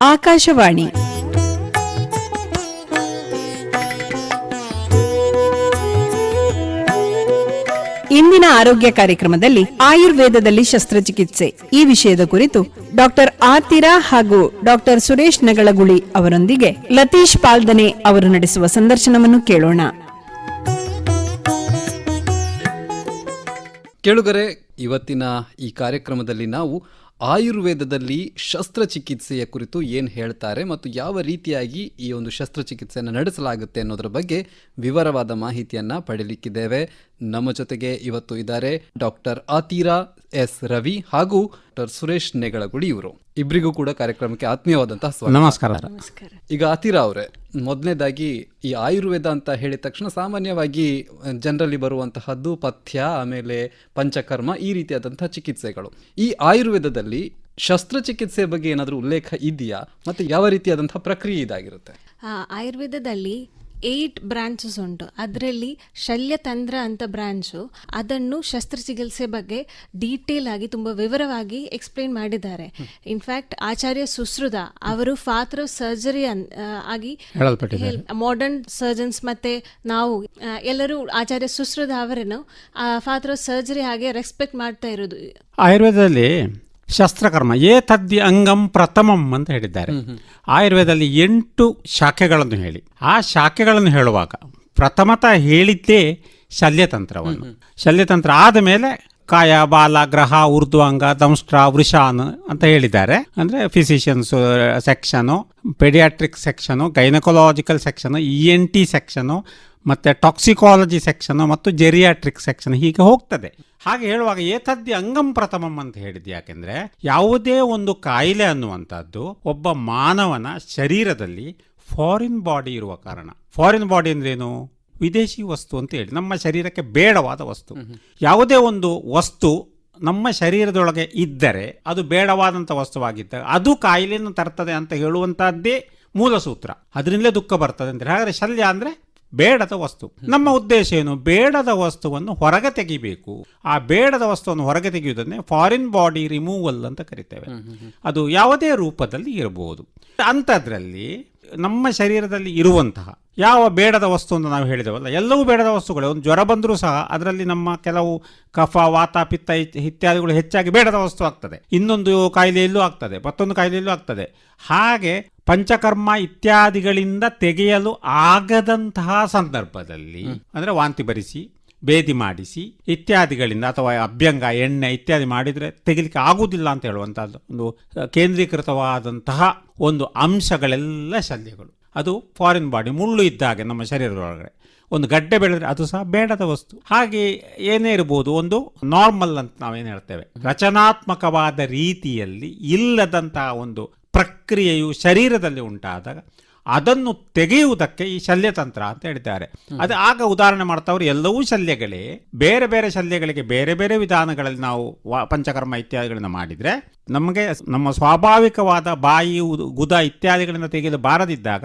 ಆಕಾಶವಾಣಿ. ಇಂದಿನ ಆರೋಗ್ಯ ಕಾರ್ಯಕ್ರಮದಲ್ಲಿ ಆಯುರ್ವೇದದಲ್ಲಿ ಶಸ್ತ್ರಚಿಕಿತ್ಸೆ. ಈ ವಿಷಯದ ಕುರಿತು ಡಾಕ್ಟರ್ ಆತಿರಾ ಹಾಗೂ ಡಾಕ್ಟರ್ ಸುರೇಶ್ ನಗಳಗುಳಿ ಅವರೊಂದಿಗೆ ಲತೀಶ್ ಪಾಲ್ದನೆ ಅವರು ನಡೆಸುವ ಸಂದರ್ಶನವನ್ನು ಕೇಳೋಣ. ಕೇಳುಗರೆ, ಇವತ್ತಿನ ಈ ಕಾರ್ಯಕ್ರಮದಲ್ಲಿ ನಾವು ಆಯುರ್ವೇದದಲ್ಲಿ ಶಸ್ತ್ರಚಿಕಿತ್ಸೆಯ ಕುರಿತು ಏನು ಹೇಳ್ತಾರೆ ಮತ್ತು ಯಾವ ರೀತಿಯಾಗಿ ಈ ಒಂದು ಶಸ್ತ್ರಚಿಕಿತ್ಸೆಯನ್ನು ನಡೆಸಲಾಗುತ್ತೆ ಅನ್ನೋದರ ಬಗ್ಗೆ ವಿವರವಾದ ಮಾಹಿತಿಯನ್ನು ಪಡೆಯಲಿಕ್ಕಿದ್ದೇವೆ ನಮ್ಮ ಜೊತೆಗೆ ಇವತ್ತು ಇದ್ದಾರೆ ಡಾಕ್ಟರ್ ಆತೀರಾ ಎಸ್ ರವಿ ಹಾಗೂ ಡಾಕ್ಟರ್ ಸುರೇಶ್ ನೆಗಳಗುಡಿ ಇವರು. ಇಬ್ಬರಿಗೂ ಕೂಡ ಕಾರ್ಯಕ್ರಮಕ್ಕೆ ಆತ್ಮೀಯವಾದಂತಹ ಸ್ವಾಗತ. ನಮಸ್ಕಾರ. ಈಗ ಆತೀರಾ ಅವರೇ ಮೊದಲನೇದಾಗಿ ಈ ಆಯುರ್ವೇದ ಅಂತ ಹೇಳಿದ ತಕ್ಷಣ ಸಾಮಾನ್ಯವಾಗಿ ಜನರಲ್ಲಿ ಬರುವಂತಹದ್ದು ಪಥ್ಯ, ಆಮೇಲೆ ಪಂಚಕರ್ಮ ಈ ರೀತಿಯಾದಂತಹ ಚಿಕಿತ್ಸೆಗಳು. ಈ ಆಯುರ್ವೇದದಲ್ಲಿ ಶಸ್ತ್ರಚಿಕಿತ್ಸೆ ಬಗ್ಗೆ ಏನಾದರೂ ಉಲ್ಲೇಖ ಇದೆಯಾ? ಮತ್ತೆ ಯಾವ ರೀತಿಯಾದಂತಹ ಪ್ರಕ್ರಿಯೆ ಇದಾಗಿರುತ್ತೆ? ಆಯುರ್ವೇದದಲ್ಲಿ ಏಯ್ಟ್ ಬ್ರಾಂಚಸ್ ಉಂಟು. ಅದರಲ್ಲಿ ಶಲ್ಯತಂತ್ರ ಅಂತ ಬ್ರಾಂಚು ಅದನ್ನು ಶಸ್ತ್ರಚಿಕಿತ್ಸೆ ಬಗ್ಗೆ ಡೀಟೇಲ್ ಆಗಿ ತುಂಬ ವಿವರವಾಗಿ ಎಕ್ಸ್ಪ್ಲೇನ್ ಮಾಡಿದ್ದಾರೆ. ಇನ್ಫ್ಯಾಕ್ಟ್ ಆಚಾರ್ಯ ಸುಶ್ರುತ ಅವರು ಫಾತ್ರ ಸರ್ಜರಿ ಆಗಿ ಮಾಡರ್ನ್ ಸರ್ಜನ್ಸ್ ಮತ್ತೆ ನಾವು ಎಲ್ಲರೂ ಆಚಾರ್ಯ ಸುಶ್ರುತ ಅವರನ್ನು ಫಾತ್ರ ಸರ್ಜರಿ ಹಾಗೆ ರೆಸ್ಪೆಕ್ಟ್ ಮಾಡ್ತಾ ಇರೋದು ಆಯುರ್ವೇದದಲ್ಲಿ ಶಸ್ತ್ರಕರ್ಮ. ಏತದ್ದಿ ಅಂಗಂ ಪ್ರಥಮಂ ಅಂತ ಹೇಳಿದ್ದಾರೆ. ಆಯುರ್ವೇದದಲ್ಲಿ ಎಂಟು ಶಾಖೆಗಳನ್ನು ಹೇಳಿ. ಆ ಶಾಖೆಗಳನ್ನು ಹೇಳುವಾಗ ಪ್ರಥಮತಃ ಹೇಳಿದ್ದೇ ಶಲ್ಯತಂತ್ರವನ್ನು. ಶಲ್ಯತಂತ್ರ ಆದ ಮೇಲೆ ಕಾಯ ಬಾಲ ಗ್ರಹ ಊರ್ಧ್ವಾಂಗ ದಂಷ್ಟ್ರ ವೃಷಾನ್ ಅಂತ ಹೇಳಿದ್ದಾರೆ. ಅಂದ್ರೆ physicians section pediatric section gynecological section E N T section ಮತ್ತೆ ಟಾಕ್ಸಿಕಾಲಜಿ ಸೆಕ್ಷನ್ ಮತ್ತು ಜೆರಿಯಾಟ್ರಿಕ್ ಸೆಕ್ಷನ್ ಹೀಗೆ ಹೋಗ್ತದೆ. ಹಾಗೆ ಹೇಳುವಾಗ ಏತದ್ದಿ ಅಂಗಂ ಪ್ರಥಮಂ ಅಂತ ಹೇಳಿದ್ದು ಯಾಕೆಂದ್ರೆ ಯಾವುದೇ ಒಂದು ಕಾಯಿಲೆ ಅನ್ನುವಂಥದ್ದು ಒಬ್ಬ ಮಾನವನ ಶರೀರದಲ್ಲಿ ಫಾರಿನ್ ಬಾಡಿ ಇರುವ ಕಾರಣ. ಫಾರಿನ್ ಬಾಡಿ ಅಂದ್ರೇನು? ವಿದೇಶಿ ವಸ್ತು ಅಂತ ಹೇಳಿ. ನಮ್ಮ ಶರೀರಕ್ಕೆ ಬೇಡವಾದ ವಸ್ತು. ಯಾವುದೇ ಒಂದು ವಸ್ತು ನಮ್ಮ ಶರೀರದೊಳಗೆ ಇದ್ದರೆ ಅದು ಬೇಡವಾದಂಥ ವಸ್ತುವಾಗಿದ್ದಾಗ ಅದು ಕಾಯಿಲೆಯನ್ನು ತರ್ತದೆ ಅಂತ ಹೇಳುವಂತಹದ್ದೇ ಮೂಲ ಸೂತ್ರ. ಅದರಿಂದಲೇ ದುಃಖ ಬರ್ತದೆ ಅಂತ ಹಾಗಾದ್ರೆ ಶಲ್ಯ ಅಂದ್ರೆ ಬೇಡದ ವಸ್ತು. ನಮ್ಮ ಉದ್ದೇಶ ಏನು? ಬೇಡದ ವಸ್ತುವನ್ನು ಹೊರಗೆ ತೆಗಿಬೇಕು. ಆ ಬೇಡದ ವಸ್ತುವನ್ನು ಹೊರಗೆ ತೆಗೆಯುವುದನ್ನೇ ಫಾರಿನ್ ಬಾಡಿ ರಿಮೂವಲ್ ಅಂತ ಕರಿತೇವೆ. ಅದು ಯಾವುದೇ ರೂಪದಲ್ಲಿ ಇರಬಹುದು. ಅಂಥದ್ರಲ್ಲಿ ನಮ್ಮ ಶರೀರದಲ್ಲಿ ಇರುವಂತಹ ಯಾವ ಬೇಡದ ವಸ್ತು ಅಂತ ನಾವು ಹೇಳಿದೆವಲ್ಲ ಎಲ್ಲವೂ ಬೇಡದ ವಸ್ತುಗಳೇ. ಒಂದು ಜ್ವರ ಬಂದರೂ ಸಹ ಅದರಲ್ಲಿ ನಮ್ಮ ಕೆಲವು ಕಫ ವಾತ ಪಿತ್ತ ಇತ್ಯಾದಿಗಳು ಹೆಚ್ಚಾಗಿ ಬೇಡದ ವಸ್ತು ಆಗ್ತದೆ. ಇನ್ನೊಂದು ಕಾಯಿಲೆಯಲ್ಲೂ ಆಗ್ತದೆ ಮತ್ತೊಂದು ಕಾಯಿಲೆಯಲ್ಲೂ ಆಗ್ತದೆ. ಹಾಗೆ ಪಂಚಕರ್ಮ ಇತ್ಯಾದಿಗಳಿಂದ ತೆಗೆಯಲು ಆಗದಂತಹ ಸಂದರ್ಭದಲ್ಲಿ ಅಂದರೆ ವಾಂತಿ ಬರಿಸಿ ಭೇದಿ ಮಾಡಿಸಿ ಇತ್ಯಾದಿಗಳಿಂದ ಅಥವಾ ಅಭ್ಯಂಗ ಎಣ್ಣೆ ಇತ್ಯಾದಿ ಮಾಡಿದರೆ ತೆಗಿಲಿಕ್ಕೆ ಆಗುವುದಿಲ್ಲ ಅಂತ ಹೇಳುವಂಥದ್ದು ಒಂದು ಕೇಂದ್ರೀಕೃತವಾದಂತಹ ಒಂದು ಅಂಶಗಳೆಲ್ಲ ಶಲ್ಯಗಳು. ಅದು ಫಾರಿನ್ ಬಾಡಿ ಮುಳ್ಳು ಇದ್ದಾಗೆ ನಮ್ಮ ಶರೀರದೊಳಗಡೆ. ಒಂದು ಗಡ್ಡೆ ಬೆಳೆದ್ರೆ ಅದು ಸಹ ಬೇಡದ ವಸ್ತು. ಹಾಗೆ ಏನೇ ಇರಬಹುದು ಒಂದು ನಾರ್ಮಲ್ ಅಂತ ನಾವೇನು ಹೇಳ್ತೇವೆ? ರಚನಾತ್ಮಕವಾದ ರೀತಿಯಲ್ಲಿ ಇಲ್ಲದಂತಹ ಒಂದು ಪ್ರಕ್ರಿಯೆಯು ಶರೀರದಲ್ಲಿ ಉಂಟಾದಾಗ ಅದನ್ನು ತೆಗೆಯುವುದಕ್ಕೆ ಈ ಶಲ್ಯತಂತ್ರ ಅಂತ ಹೇಳಿದ್ದಾರೆ ಅದು ಆಗ ಉದಾಹರಣೆ ಮಾಡ್ತಾವ್ರು ಎಲ್ಲವೂ ಶಲ್ಯಗಳೇ. ಬೇರೆ ಬೇರೆ ಶಲ್ಯಗಳಿಗೆ ಬೇರೆ ಬೇರೆ ವಿಧಾನಗಳಲ್ಲಿ ನಾವು ವ- ಪಂಚಕರ್ಮ ಇತ್ಯಾದಿಗಳನ್ನ ಮಾಡಿದ್ರೆ ನಮಗೆ ನಮ್ಮ ಸ್ವಾಭಾವಿಕವಾದ ಬಾಯಿ ಉದು- ಗುದ ಇತ್ಯಾದಿಗಳಿಂದ ತೆಗೆದು ಬಾರದಿದ್ದಾಗ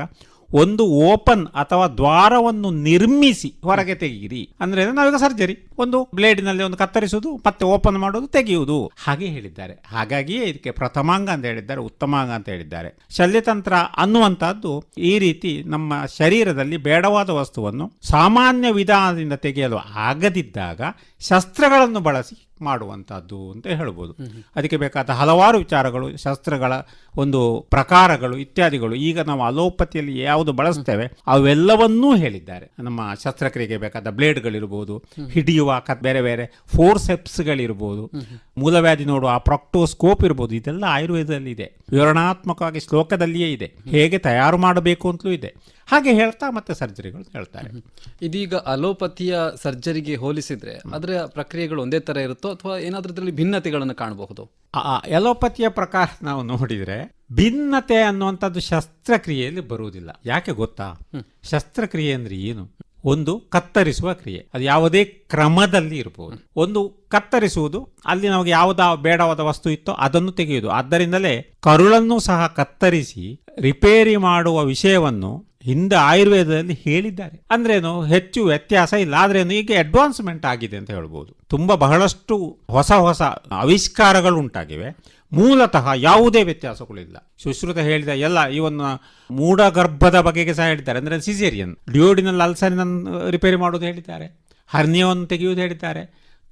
ಒಂದು ಓಪನ್ ಅಥವಾ ದ್ವಾರವನ್ನು ನಿರ್ಮಿಸಿ ಹೊರಗೆ ತೆಗೀರಿ ಅಂದ್ರೆ ನಾವೀಗ ಸರ್ಜರಿ. ಒಂದು ಬ್ಲೇಡ್ನಲ್ಲಿ ಒಂದು ಕತ್ತರಿಸುವುದು ಮತ್ತೆ ಓಪನ್ ಮಾಡುವುದು ತೆಗೆಯುವುದು. ಹಾಗೆ ಹೇಳಿದ್ದಾರೆ. ಹಾಗಾಗಿಯೇ ಇದಕ್ಕೆ ಪ್ರಥಮಾಂಗ ಅಂತ ಹೇಳಿದ್ದಾರೆ ಉತ್ತಮಾಂಗ ಅಂತ ಹೇಳಿದ್ದಾರೆ. ಶಲ್ಯತಂತ್ರ ಅನ್ನುವಂತಹದ್ದು ಈ ರೀತಿ ನಮ್ಮ ಶರೀರದಲ್ಲಿ ಬೇಡವಾದ ವಸ್ತುವನ್ನು ಸಾಮಾನ್ಯ ವಿಧಾನದಿಂದ ತೆಗೆಯಲು ಆಗದಿದ್ದಾಗ ಶಸ್ತ್ರಗಳನ್ನು ಬಳಸಿ ಮಾಡುವಂತಹದ್ದು ಅಂತ ಹೇಳ್ಬೋದು. ಅದಕ್ಕೆ ಬೇಕಾದ ಹಲವಾರು ವಿಚಾರಗಳು ಶಸ್ತ್ರಗಳ ಒಂದು ಪ್ರಕಾರಗಳು ಇತ್ಯಾದಿಗಳು ಈಗ ನಾವು ಅಲೋಪತಿಯಲ್ಲಿ ಯಾವುದು ಬಳಸ್ತೇವೆ ಅವೆಲ್ಲವನ್ನೂ ಹೇಳಿದ್ದಾರೆ. ನಮ್ಮ ಶಸ್ತ್ರಕ್ರಿಯೆಗೆ ಬೇಕಾದ ಬ್ಲೇಡ್ಗಳಿರ್ಬೋದು ಹಿಡಿಯುವ ಬೇರೆ ಬೇರೆ ಫೋರ್ಸೆಪ್ಸ್ಗಳಿರ್ಬೋದು ಮೂಲವ್ಯಾಧಿ ನೋಡುವ ಆ ಪ್ರೊಕ್ಟೋಸ್ಕೋಪ್ ಇರ್ಬೋದು ಇದೆಲ್ಲ ಆಯುರ್ವೇದದಲ್ಲಿ ಇದೆ ವಿವರಣಾತ್ಮಕವಾಗಿ ಶ್ಲೋಕದಲ್ಲಿಯೇ ಇದೆ. ಹೇಗೆ ತಯಾರು ಮಾಡಬೇಕು ಅಂತಲೂ ಇದೆ. ಹಾಗೆ ಹೇಳ್ತಾ ಮತ್ತೆ ಸರ್ಜರಿಗಳು ಹೇಳ್ತಾರೆ. ಇದೀಗ ಅಲೋಪತಿಯ ಸರ್ಜರಿಗೆ ಹೋಲಿಸಿದ್ರೆ ಅದರ ಪ್ರಕ್ರಿಯೆಗಳು ಒಂದೇ ತರ ಇರುತ್ತೋ ಅಥವಾ ಏನಾದ್ರೂ ಇದರಲ್ಲಿ ಭಿನ್ನತೆಗಳನ್ನು ಕಾಣಬಹುದು? ಎಲೋಪತಿಯ ಪ್ರಕಾರ ನಾವು ನೋಡಿದ್ರೆ ಭಿನ್ನತೆ ಅನ್ನುವಂಥದ್ದು ಶಸ್ತ್ರಕ್ರಿಯೆಯಲ್ಲಿ ಬರುವುದಿಲ್ಲ. ಯಾಕೆ ಗೊತ್ತಾ? ಶಸ್ತ್ರಕ್ರಿಯೆ ಅಂದ್ರೆ ಏನು? ಒಂದು ಕತ್ತರಿಸುವ ಕ್ರಿಯೆ. ಅದು ಯಾವುದೇ ಕ್ರಮದಲ್ಲಿ ಇರಬಹುದು. ಒಂದು ಕತ್ತರಿಸುವುದು ಅಲ್ಲಿ ನಮಗೆ ಯಾವುದ ಬೇಡವಾದ ವಸ್ತು ಇತ್ತೋ ಅದನ್ನು ತೆಗೆಯುವುದು. ಆದ್ದರಿಂದಲೇ ಕರುಳನ್ನು ಸಹ ಕತ್ತರಿಸಿ ರಿಪೇರಿ ಮಾಡುವ ವಿಷಯವನ್ನು ಹಿಂದೆ ಆಯುರ್ವೇದದಲ್ಲಿ ಹೇಳಿದ್ದಾರೆ. ಅಂದ್ರೇನು ಹೆಚ್ಚು ವ್ಯತ್ಯಾಸ ಇಲ್ಲ. ಆದ್ರೇನು ಈಗ ಅಡ್ವಾನ್ಸ್ಮೆಂಟ್ ಆಗಿದೆ ಅಂತ ಹೇಳ್ಬೋದು. ತುಂಬಾ ಬಹಳಷ್ಟು ಹೊಸ ಹೊಸ ಆವಿಷ್ಕಾರಗಳು ಉಂಟಾಗಿವೆ. ಮೂಲತಃ ಯಾವುದೇ ವ್ಯತ್ಯಾಸಗಳಿಲ್ಲ ಸುಶ್ರುತ ಹೇಳಿದ ಎಲ್ಲ ಇವನ್ನ ಮೂಢ ಗರ್ಭದ ಬಗೆಗೆ ಸಹ ಹೇಳಿದ್ದಾರೆ. ಅಂದರೆ ಸಿಸೇರಿಯನ್ ಡಿಯೋಡಿನಲ್ ಅಲ್ಸರಿನ ರಿಪೇರಿ ಮಾಡೋದು ಹೇಳಿದ್ದಾರೆ. ಹರ್ನಿಯವನ್ನು ತೆಗೆಯುವುದು ಹೇಳಿದ್ದಾರೆ.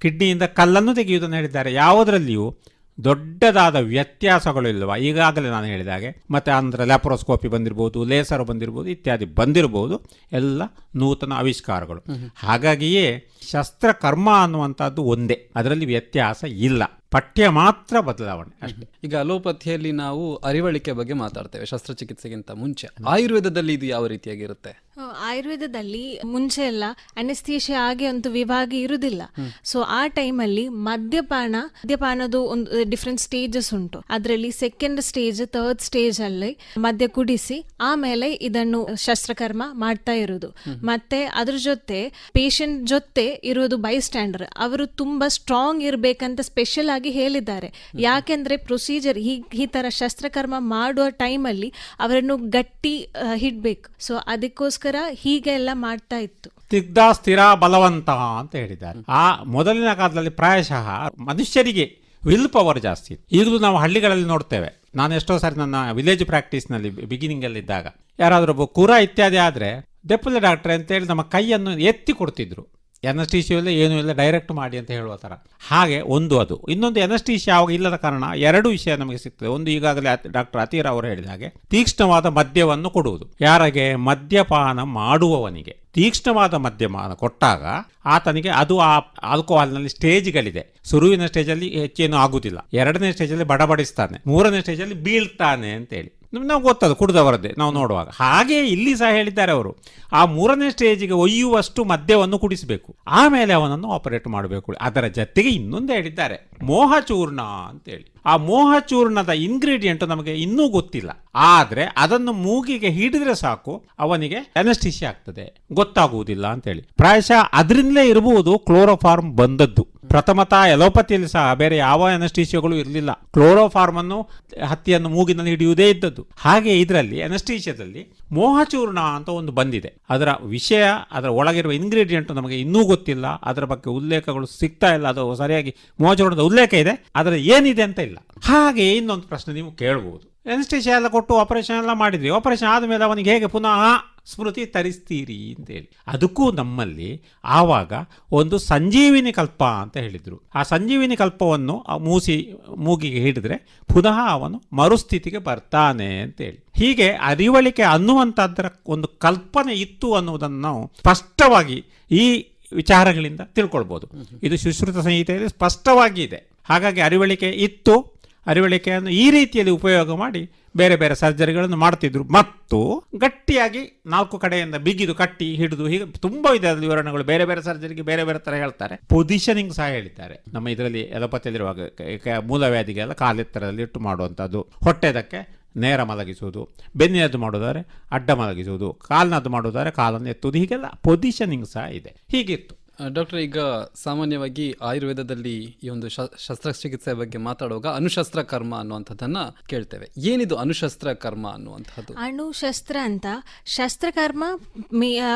ಕಿಡ್ನಿಯಿಂದ ಕಲ್ಲನ್ನು ತೆಗೆಯುವುದನ್ನು ಹೇಳಿದ್ದಾರೆ. ಯಾವುದರಲ್ಲಿಯೂ ದೊಡ್ಡದಾದ ವ್ಯತ್ಯಾಸಗಳು ಇಲ್ಲವ ಈಗಾಗಲೇ ನಾನು ಹೇಳಿದ ಹಾಗೆ ಮತ್ತೆ ಅಂದರೆ ಲ್ಯಾಪ್ರೋಸ್ಕೋಪಿ ಬಂದಿರ್ಬೋದು ಲೇಸರ್ ಬಂದಿರ್ಬೋದು ಇತ್ಯಾದಿ ಬಂದಿರ್ಬೋದು ಎಲ್ಲ ನೂತನ ಆವಿಷ್ಕಾರಗಳು. ಹಾಗಾಗಿಯೇ ಶಸ್ತ್ರಕರ್ಮ ಅನ್ನುವಂಥದ್ದು ಒಂದೇ. ಅದರಲ್ಲಿ ವ್ಯತ್ಯಾಸ ಇಲ್ಲ. ಪಠ್ಯ ಮಾತ್ರ ಬದಲಾವಣೆ. ಅಷ್ಟೇ. ಈಗ ಅಲೋಪಥಿಯಲ್ಲಿ ನಾವು ಅರಿವಳಿಕೆ ಬಗ್ಗೆ ಮಾತಾಡ್ತೇವೆ ಶಸ್ತ್ರಚಿಕಿತ್ಸೆಗಿಂತ ಮುಂಚೆ. ಆಯುರ್ವೇದದಲ್ಲಿ ಇದು ಯಾವ ರೀತಿಯಾಗಿರುತ್ತೆ? ಆಯುರ್ವೇದದಲ್ಲಿ ಮುಂಚೆ ಎಲ್ಲ ಅನೆಸ್ಥೇಷಿಯಾ ಹಾಗೆ ಒಂದು ವಿಭಾಗ ಇರುವುದಿಲ್ಲ. ಸೊ ಆ ಟೈಮಲ್ಲಿ ಮದ್ಯಪಾನ ಮದ್ಯಪಾನದ ಒಂದು ಡಿಫ್ರೆಂಟ್ ಸ್ಟೇಜಸ್ ಉಂಟು. ಅದರಲ್ಲಿ ಸೆಕೆಂಡ್ ಸ್ಟೇಜ್ ಥರ್ಡ್ ಸ್ಟೇಜ್ ಅಲ್ಲಿ ಮದ್ಯ ಕುಡಿಸಿ ಆಮೇಲೆ ಇದನ್ನು ಶಸ್ತ್ರಕರ್ಮ ಮಾಡ್ತಾ ಇರುವುದು. ಮತ್ತೆ ಅದ್ರ ಜೊತೆ ಪೇಷಂಟ್ ಜೊತೆ ಇರೋದು ಬೈ ಸ್ಟ್ಯಾಂಡರ್ ಅವರು ತುಂಬಾ ಸ್ಟ್ರಾಂಗ್ ಇರಬೇಕಂತ ಸ್ಪೆಷಲ್ ಆಗಿ ಹೇಳಿದ್ದಾರೆ. ಯಾಕೆಂದ್ರೆ ಪ್ರೊಸೀಜರ್ ಈ ಈ ತರ ಶಸ್ತ್ರಕರ್ಮ ಮಾಡುವ ಟೈಮಲ್ಲಿ ಅವರನ್ನು ಗಟ್ಟಿ ಹಿಡ್ಬೇಕು. ಸೊ ಅದಕ್ಕೋಸ್ಕರ ಹೀಗೆಲ್ಲ ಮಾಡ್ತಾ ಇತ್ತು. ಸ್ನಿಗ್ಧ ಸ್ಥಿರ ಬಲವಂತ ಅಂತ ಹೇಳಿದ್ದಾರೆ. ಆ ಮೊದಲಿನ ಕಾಲದಲ್ಲಿ ಪ್ರಾಯಶಃ ಮನುಷ್ಯರಿಗೆ ವಿಲ್ ಪವರ್ ಜಾಸ್ತಿ. ಈಗಲೂ ನಾವು ಹಳ್ಳಿಗಳಲ್ಲಿ ನೋಡ್ತೇವೆ. ನಾನು ಎಷ್ಟೋ ಸಾರಿ ನನ್ನ ವಿಲೇಜ್ ಪ್ರಾಕ್ಟೀಸ್ನಲ್ಲಿ ಬಿಗಿನಿಂಗ್ ಇದ್ದಾಗ, ಯಾರಾದರೂ ಒಬ್ಬ ಕುರ ಇತ್ಯಾದಿ ಆದರೆ ಡಾಕ್ಟರ್ ಡಾಕ್ಟ್ರೆ ಅಂತೇಳಿ ನಮ್ಮ ಕೈಯನ್ನು ಎತ್ತಿ ಕೊಡ್ತಿದ್ರು. ಎನಸ್ಟೀಶಿಯೋ ಇಲ್ಲ, ಏನೂ ಇಲ್ಲ ಡೈರೆಕ್ಟ್ ಮಾಡಿ ಅಂತ ಹೇಳುವ ಥರ. ಹಾಗೆ ಒಂದು ಅದು. ಇನ್ನೊಂದು ಎನ್ ಎಸ್ ಟಿ ಸಿ ಆವಾಗ ಇಲ್ಲದ ಕಾರಣ ಎರಡು ವಿಷಯ ನಮಗೆ ಸಿಗ್ತದೆ. ಒಂದು ಈಗಾಗಲೇ ಡಾಕ್ಟರ್ ಅತೀರ ಅವರು ಹೇಳಿದ ಹಾಗೆ, ತೀಕ್ಷ್ಣವಾದ ಮದ್ಯವನ್ನು ಕೊಡುವುದು. ಯಾರಿಗೆ? ಮದ್ಯಪಾನ ಮಾಡುವವನಿಗೆ. ತೀಕ್ಷ್ಣವಾದ ಮದ್ಯಪಾನ ಕೊಟ್ಟಾಗ ಆತನಿಗೆ ಅದು ಆ ಆಲ್ಕೋಹಾಲ್ನಲ್ಲಿ ಸ್ಟೇಜ್ಗಳಿದೆ ಶುರುವಿನ ಸ್ಟೇಜಲ್ಲಿ ಹೆಚ್ಚೇನು ಆಗುದಿಲ್ಲ. ಎರಡನೇ ಸ್ಟೇಜಲ್ಲಿ ಬಡಬಡಿಸ್ತಾನೆ. ಮೂರನೇ ಸ್ಟೇಜಲ್ಲಿ ಬೀಳ್ತಾನೆ ಅಂತೇಳಿ. ನಾವು ಗೊತ್ತದು ಕುಡಿದವರದ್ದೇ ನಾವು ನೋಡುವಾಗ. ಹಾಗೆ ಇಲ್ಲಿ ಸಹ ಹೇಳಿದ್ದಾರೆ ಅವರು. ಆ ಮೂರನೇ ಸ್ಟೇಜಿಗೆ ಒಯ್ಯುವಷ್ಟು ಮದ್ಯವನ್ನು ಕುಡಿಸಬೇಕು. ಆಮೇಲೆ ಅವನನ್ನು ಆಪರೇಟ್ ಮಾಡಬೇಕು. ಅದರ ಜೊತೆಗೆ ಇನ್ನೊಂದು ಹೇಳಿದ್ದಾರೆ ಮೋಹಚೂರ್ಣ ಅಂತೇಳಿ. ಆ ಮೋಹಚೂರ್ಣದ ಇಂಗ್ರೀಡಿಯೆಂಟ್ ನಮಗೆ ಇನ್ನೂ ಗೊತ್ತಿಲ್ಲ. ಆದ್ರೆ ಅದನ್ನು ಮೂಗಿಗೆ ಹಿಡಿದ್ರೆ ಸಾಕು ಅವನಿಗೆ ಅನಸ್ಟಿಸಿ ಆಗ್ತದೆ. ಗೊತ್ತಾಗುವುದಿಲ್ಲ ಅಂತೇಳಿ. ಪ್ರಾಯಶಃ ಅದರಿಂದಲೇ ಇರಬಹುದು ಕ್ಲೋರೋಫಾರ್ಮ್ ಬಂದದ್ದು. ಪ್ರಥಮತಃ ಎಲೋಪತಿಯಲ್ಲಿ ಸಹ ಬೇರೆ ಯಾವ ಅನಸ್ಟೀಶಿಯಾಗಳು ಇರಲಿಲ್ಲ. ಕ್ಲೋರೋಫಾರ್ಮ್ ಅನ್ನು ಹತ್ತಿಯನ್ನು ಮೂಗಿನಲ್ಲಿ ಹಿಡಿಯುವುದೇ ಇದ್ದದ್ದು. ಹಾಗೆ ಇದರಲ್ಲಿ ಅನಸ್ಟೀಶಿಯಾದಲ್ಲಿ ಮೋಹಚೂರ್ಣ ಅಂತ ಒಂದು ಬಂದಿದೆ. ಅದರ ವಿಷಯ, ಅದರ ಒಳಗಿರುವ ಇಂಗ್ರೀಡಿಯೆಂಟ್ ನಮಗೆ ಇನ್ನೂ ಗೊತ್ತಿಲ್ಲ. ಅದರ ಬಗ್ಗೆ ಉಲ್ಲೇಖಗಳು ಸಿಗ್ತಾ ಇಲ್ಲ. ಅದು ಸರಿಯಾಗಿ ಮೋಹಚೂರ್ಣದ ಉಲ್ಲೇಖ ಇದೆ. ಅದರ ಏನಿದೆ ಅಂತ ಇಲ್ಲ. ಹಾಗೆ ಇನ್ನೊಂದು ಪ್ರಶ್ನೆ ನೀವು ಕೇಳಬಹುದು ಅನಸ್ಟೇಷಿಯಾ ಎಲ್ಲ ಕೊಟ್ಟು ಆಪರೇಷನ್ ಎಲ್ಲ ಮಾಡಿದ್ರಿ ಆಪರೇಷನ್ ಆದಮೇಲೆ ಅವನಿಗೆ ಹೇಗೆ ಪುನಃ ಸ್ಮೃತಿ ತರಿಸ್ತೀರಿ ಅಂತೇಳಿ. ಅದಕ್ಕೂ ನಮ್ಮಲ್ಲಿ ಆವಾಗ ಒಂದು ಸಂಜೀವಿನಿ ಕಲ್ಪ ಅಂತ ಹೇಳಿದರು. ಆ ಸಂಜೀವಿನಿ ಕಲ್ಪವನ್ನು ಮೂಸಿ, ಮೂಗಿಗೆ ಹಿಡಿದ್ರೆ ಪುನಃ ಅವನು ಮರುಸ್ಥಿತಿಗೆ ಬರ್ತಾನೆ ಅಂತೇಳಿ. ಹೀಗೆ ಅರಿವಳಿಕೆ ಅನ್ನುವಂಥದ್ದರ ಒಂದು ಕಲ್ಪನೆ ಇತ್ತು ಅನ್ನುವುದನ್ನು ನಾವು ಸ್ಪಷ್ಟವಾಗಿ ಈ ವಿಚಾರಗಳಿಂದ ತಿಳ್ಕೊಳ್ಬೋದು. ಇದು ಸುಶ್ರುತ ಸಂಹಿತೆಯಲ್ಲಿ ಸ್ಪಷ್ಟವಾಗಿ ಇದೆ. ಹಾಗಾಗಿ ಅರಿವಳಿಕೆ ಇತ್ತು. ಅರಿವಳಿಕೆಯನ್ನು ಈ ರೀತಿಯಲ್ಲಿ ಉಪಯೋಗ ಮಾಡಿ ಬೇರೆ ಬೇರೆ ಸರ್ಜರಿಗಳನ್ನು ಮಾಡ್ತಿದ್ರು. ಮತ್ತು ಗಟ್ಟಿಯಾಗಿ ನಾಲ್ಕು ಕಡೆಯಿಂದ ಬಿಗಿದು ಕಟ್ಟಿ ಹಿಡಿದು ಹೀಗೆ ತುಂಬಾ ಇದೆ ಅದರಲ್ಲಿ ವಿವರಣೆಗಳು ಬೇರೆ ಬೇರೆ ಸರ್ಜರಿಗೆ ಬೇರೆ ಬೇರೆ ತರ ಹೇಳ್ತಾರೆ. ಪೊಸಿಷನಿಂಗ್ ಸಹ ಹೇಳಿದ್ದಾರೆ. ನಮ್ಮ ಇದರಲ್ಲಿ ಎಲೋಪತಿಯಲ್ಲಿರುವಾಗ ಕ- ಮೂಲವ್ಯಾಧಿಗೆಲ್ಲ ಕಾಲೆತ್ತರದಲ್ಲಿ ಇಟ್ಟು ಮಾಡುವಂಥದ್ದು. ಹೊಟ್ಟೆದಕ್ಕೆ ನೇರ ಮಲಗಿಸುವುದು, ಬೆನ್ನಿನದ್ದು ಮಾಡೋದಾದ್ರೆ ಅಡ್ಡ ಮಲಗಿಸುವುದು, ಕಾಲಿನದ್ದು ಮಾಡೋದಾದ್ರೆ ಕಾಲನ್ನು ಎತ್ತುವುದು, ಹೀಗೆಲ್ಲ ಪೊಸಿಷನಿಂಗ್ ಸಹ ಇದೆ. ಹೀಗಿತ್ತು. ಡಾಕ್ಟರ್ ಈಗ ಸಾಮಾನ್ಯವಾಗಿ ಆಯುರ್ವೇದದಲ್ಲಿ ಈ ಒಂದು ಶಸ್ತ್ರಚಿಕಿತ್ಸೆ ಬಗ್ಗೆ ಮಾತಾಡುವಾಗ ಅನುಶಸ್ತ್ರ ಕರ್ಮ ಅನ್ನುವಂಥದ್ದನ್ನ ಕೇಳ್ತೇವೆ. ಏನಿದು ಅನುಶಸ್ತ್ರ ಕರ್ಮ ಅನ್ನುವಂಥದ್ದು? ಅಣುಶಸ್ತ್ರ ಅಂತ ಶಸ್ತ್ರಕರ್ಮ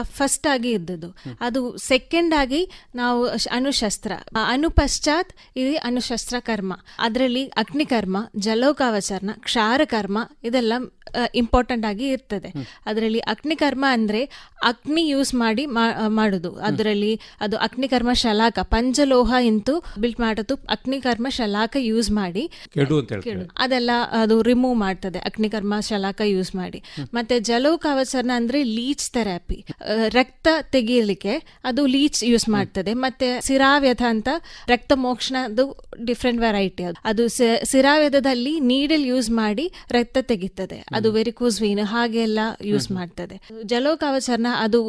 ಫಸ್ಟ್ ಆಗಿ ಇದ್ದದ್ದು. ಅದು ಸೆಕೆಂಡ್ ಆಗಿ ನಾವು ಅನುಶಸ್ತ್ರ ಅಣುಶಸ್ತ್ರ. ಆ, ಅಣು ಪಶ್ಚಾತ್ ಇದು ಅನುಶಸ್ತ್ರ ಕರ್ಮ. ಅದರಲ್ಲಿ ಅಗ್ನಿಕರ್ಮ ಜಲೋಕಾವಚರಣ ಕ್ಷಾರಕರ್ಮ ಇದೆಲ್ಲ ಇಂಪಾರ್ಟೆಂಟ್ ಆಗಿ ಇರ್ತದೆ. ಅದರಲ್ಲಿ ಅಗ್ನಿಕರ್ಮ ಅಂದ್ರೆ ಅಗ್ನಿ ಯೂಸ್ ಮಾಡಿ ಮಾಡುದು. ಅದರಲ್ಲಿ ಅದು ಅಗ್ನಿಕರ್ಮ ಶಲಾಕ ಪಂಚಲೋಹ ಇಂತು ಬಿಲ್ಟ್ ಮಾಡೋದು ಅಗ್ನಿಕರ್ಮ ಶಲಾಕ ಯೂಸ್ ಮಾಡಿ. ಅದೆಲ್ಲ ಅದು ರಿಮೂವ್ ಮಾಡ್ತದೆ ಅಗ್ನಿಕರ್ಮ ಶಲಾಕ ಯೂಸ್ ಮಾಡಿ. ಮತ್ತೆ ಜಲೋ ಕವಚನ ಅಂದ್ರೆ ಲೀಚ್ ಥೆರಪಿ ರಕ್ತ ತೆಗೀಲಿಕ್ಕೆ ಅದು ಲೀಚ್ ಯೂಸ್ ಮಾಡ್ತದೆ. ಮತ್ತೆ ಸಿರಾವ್ಯಧ ಅಂತ ರಕ್ತ ಮೋಕ್ಷಣದು ಡಿಫ್ರೆಂಟ್ ವೆರೈಟಿ ಅದು. ಅದು ಸಿರಾವ್ಯಧದಲ್ಲಿ ನೀಡಲ್ ಯೂಸ್ ಮಾಡಿ ರಕ್ತ ತೆಗಿತದೆ. ಅದು ವೆರಿಕೋಸ್ ವೀನ್ ಹಾಗೆಲ್ಲ ಯೂಸ್ ಮಾಡ್ತದೆ. ಜಲೋ ಕವಚನ ಅದು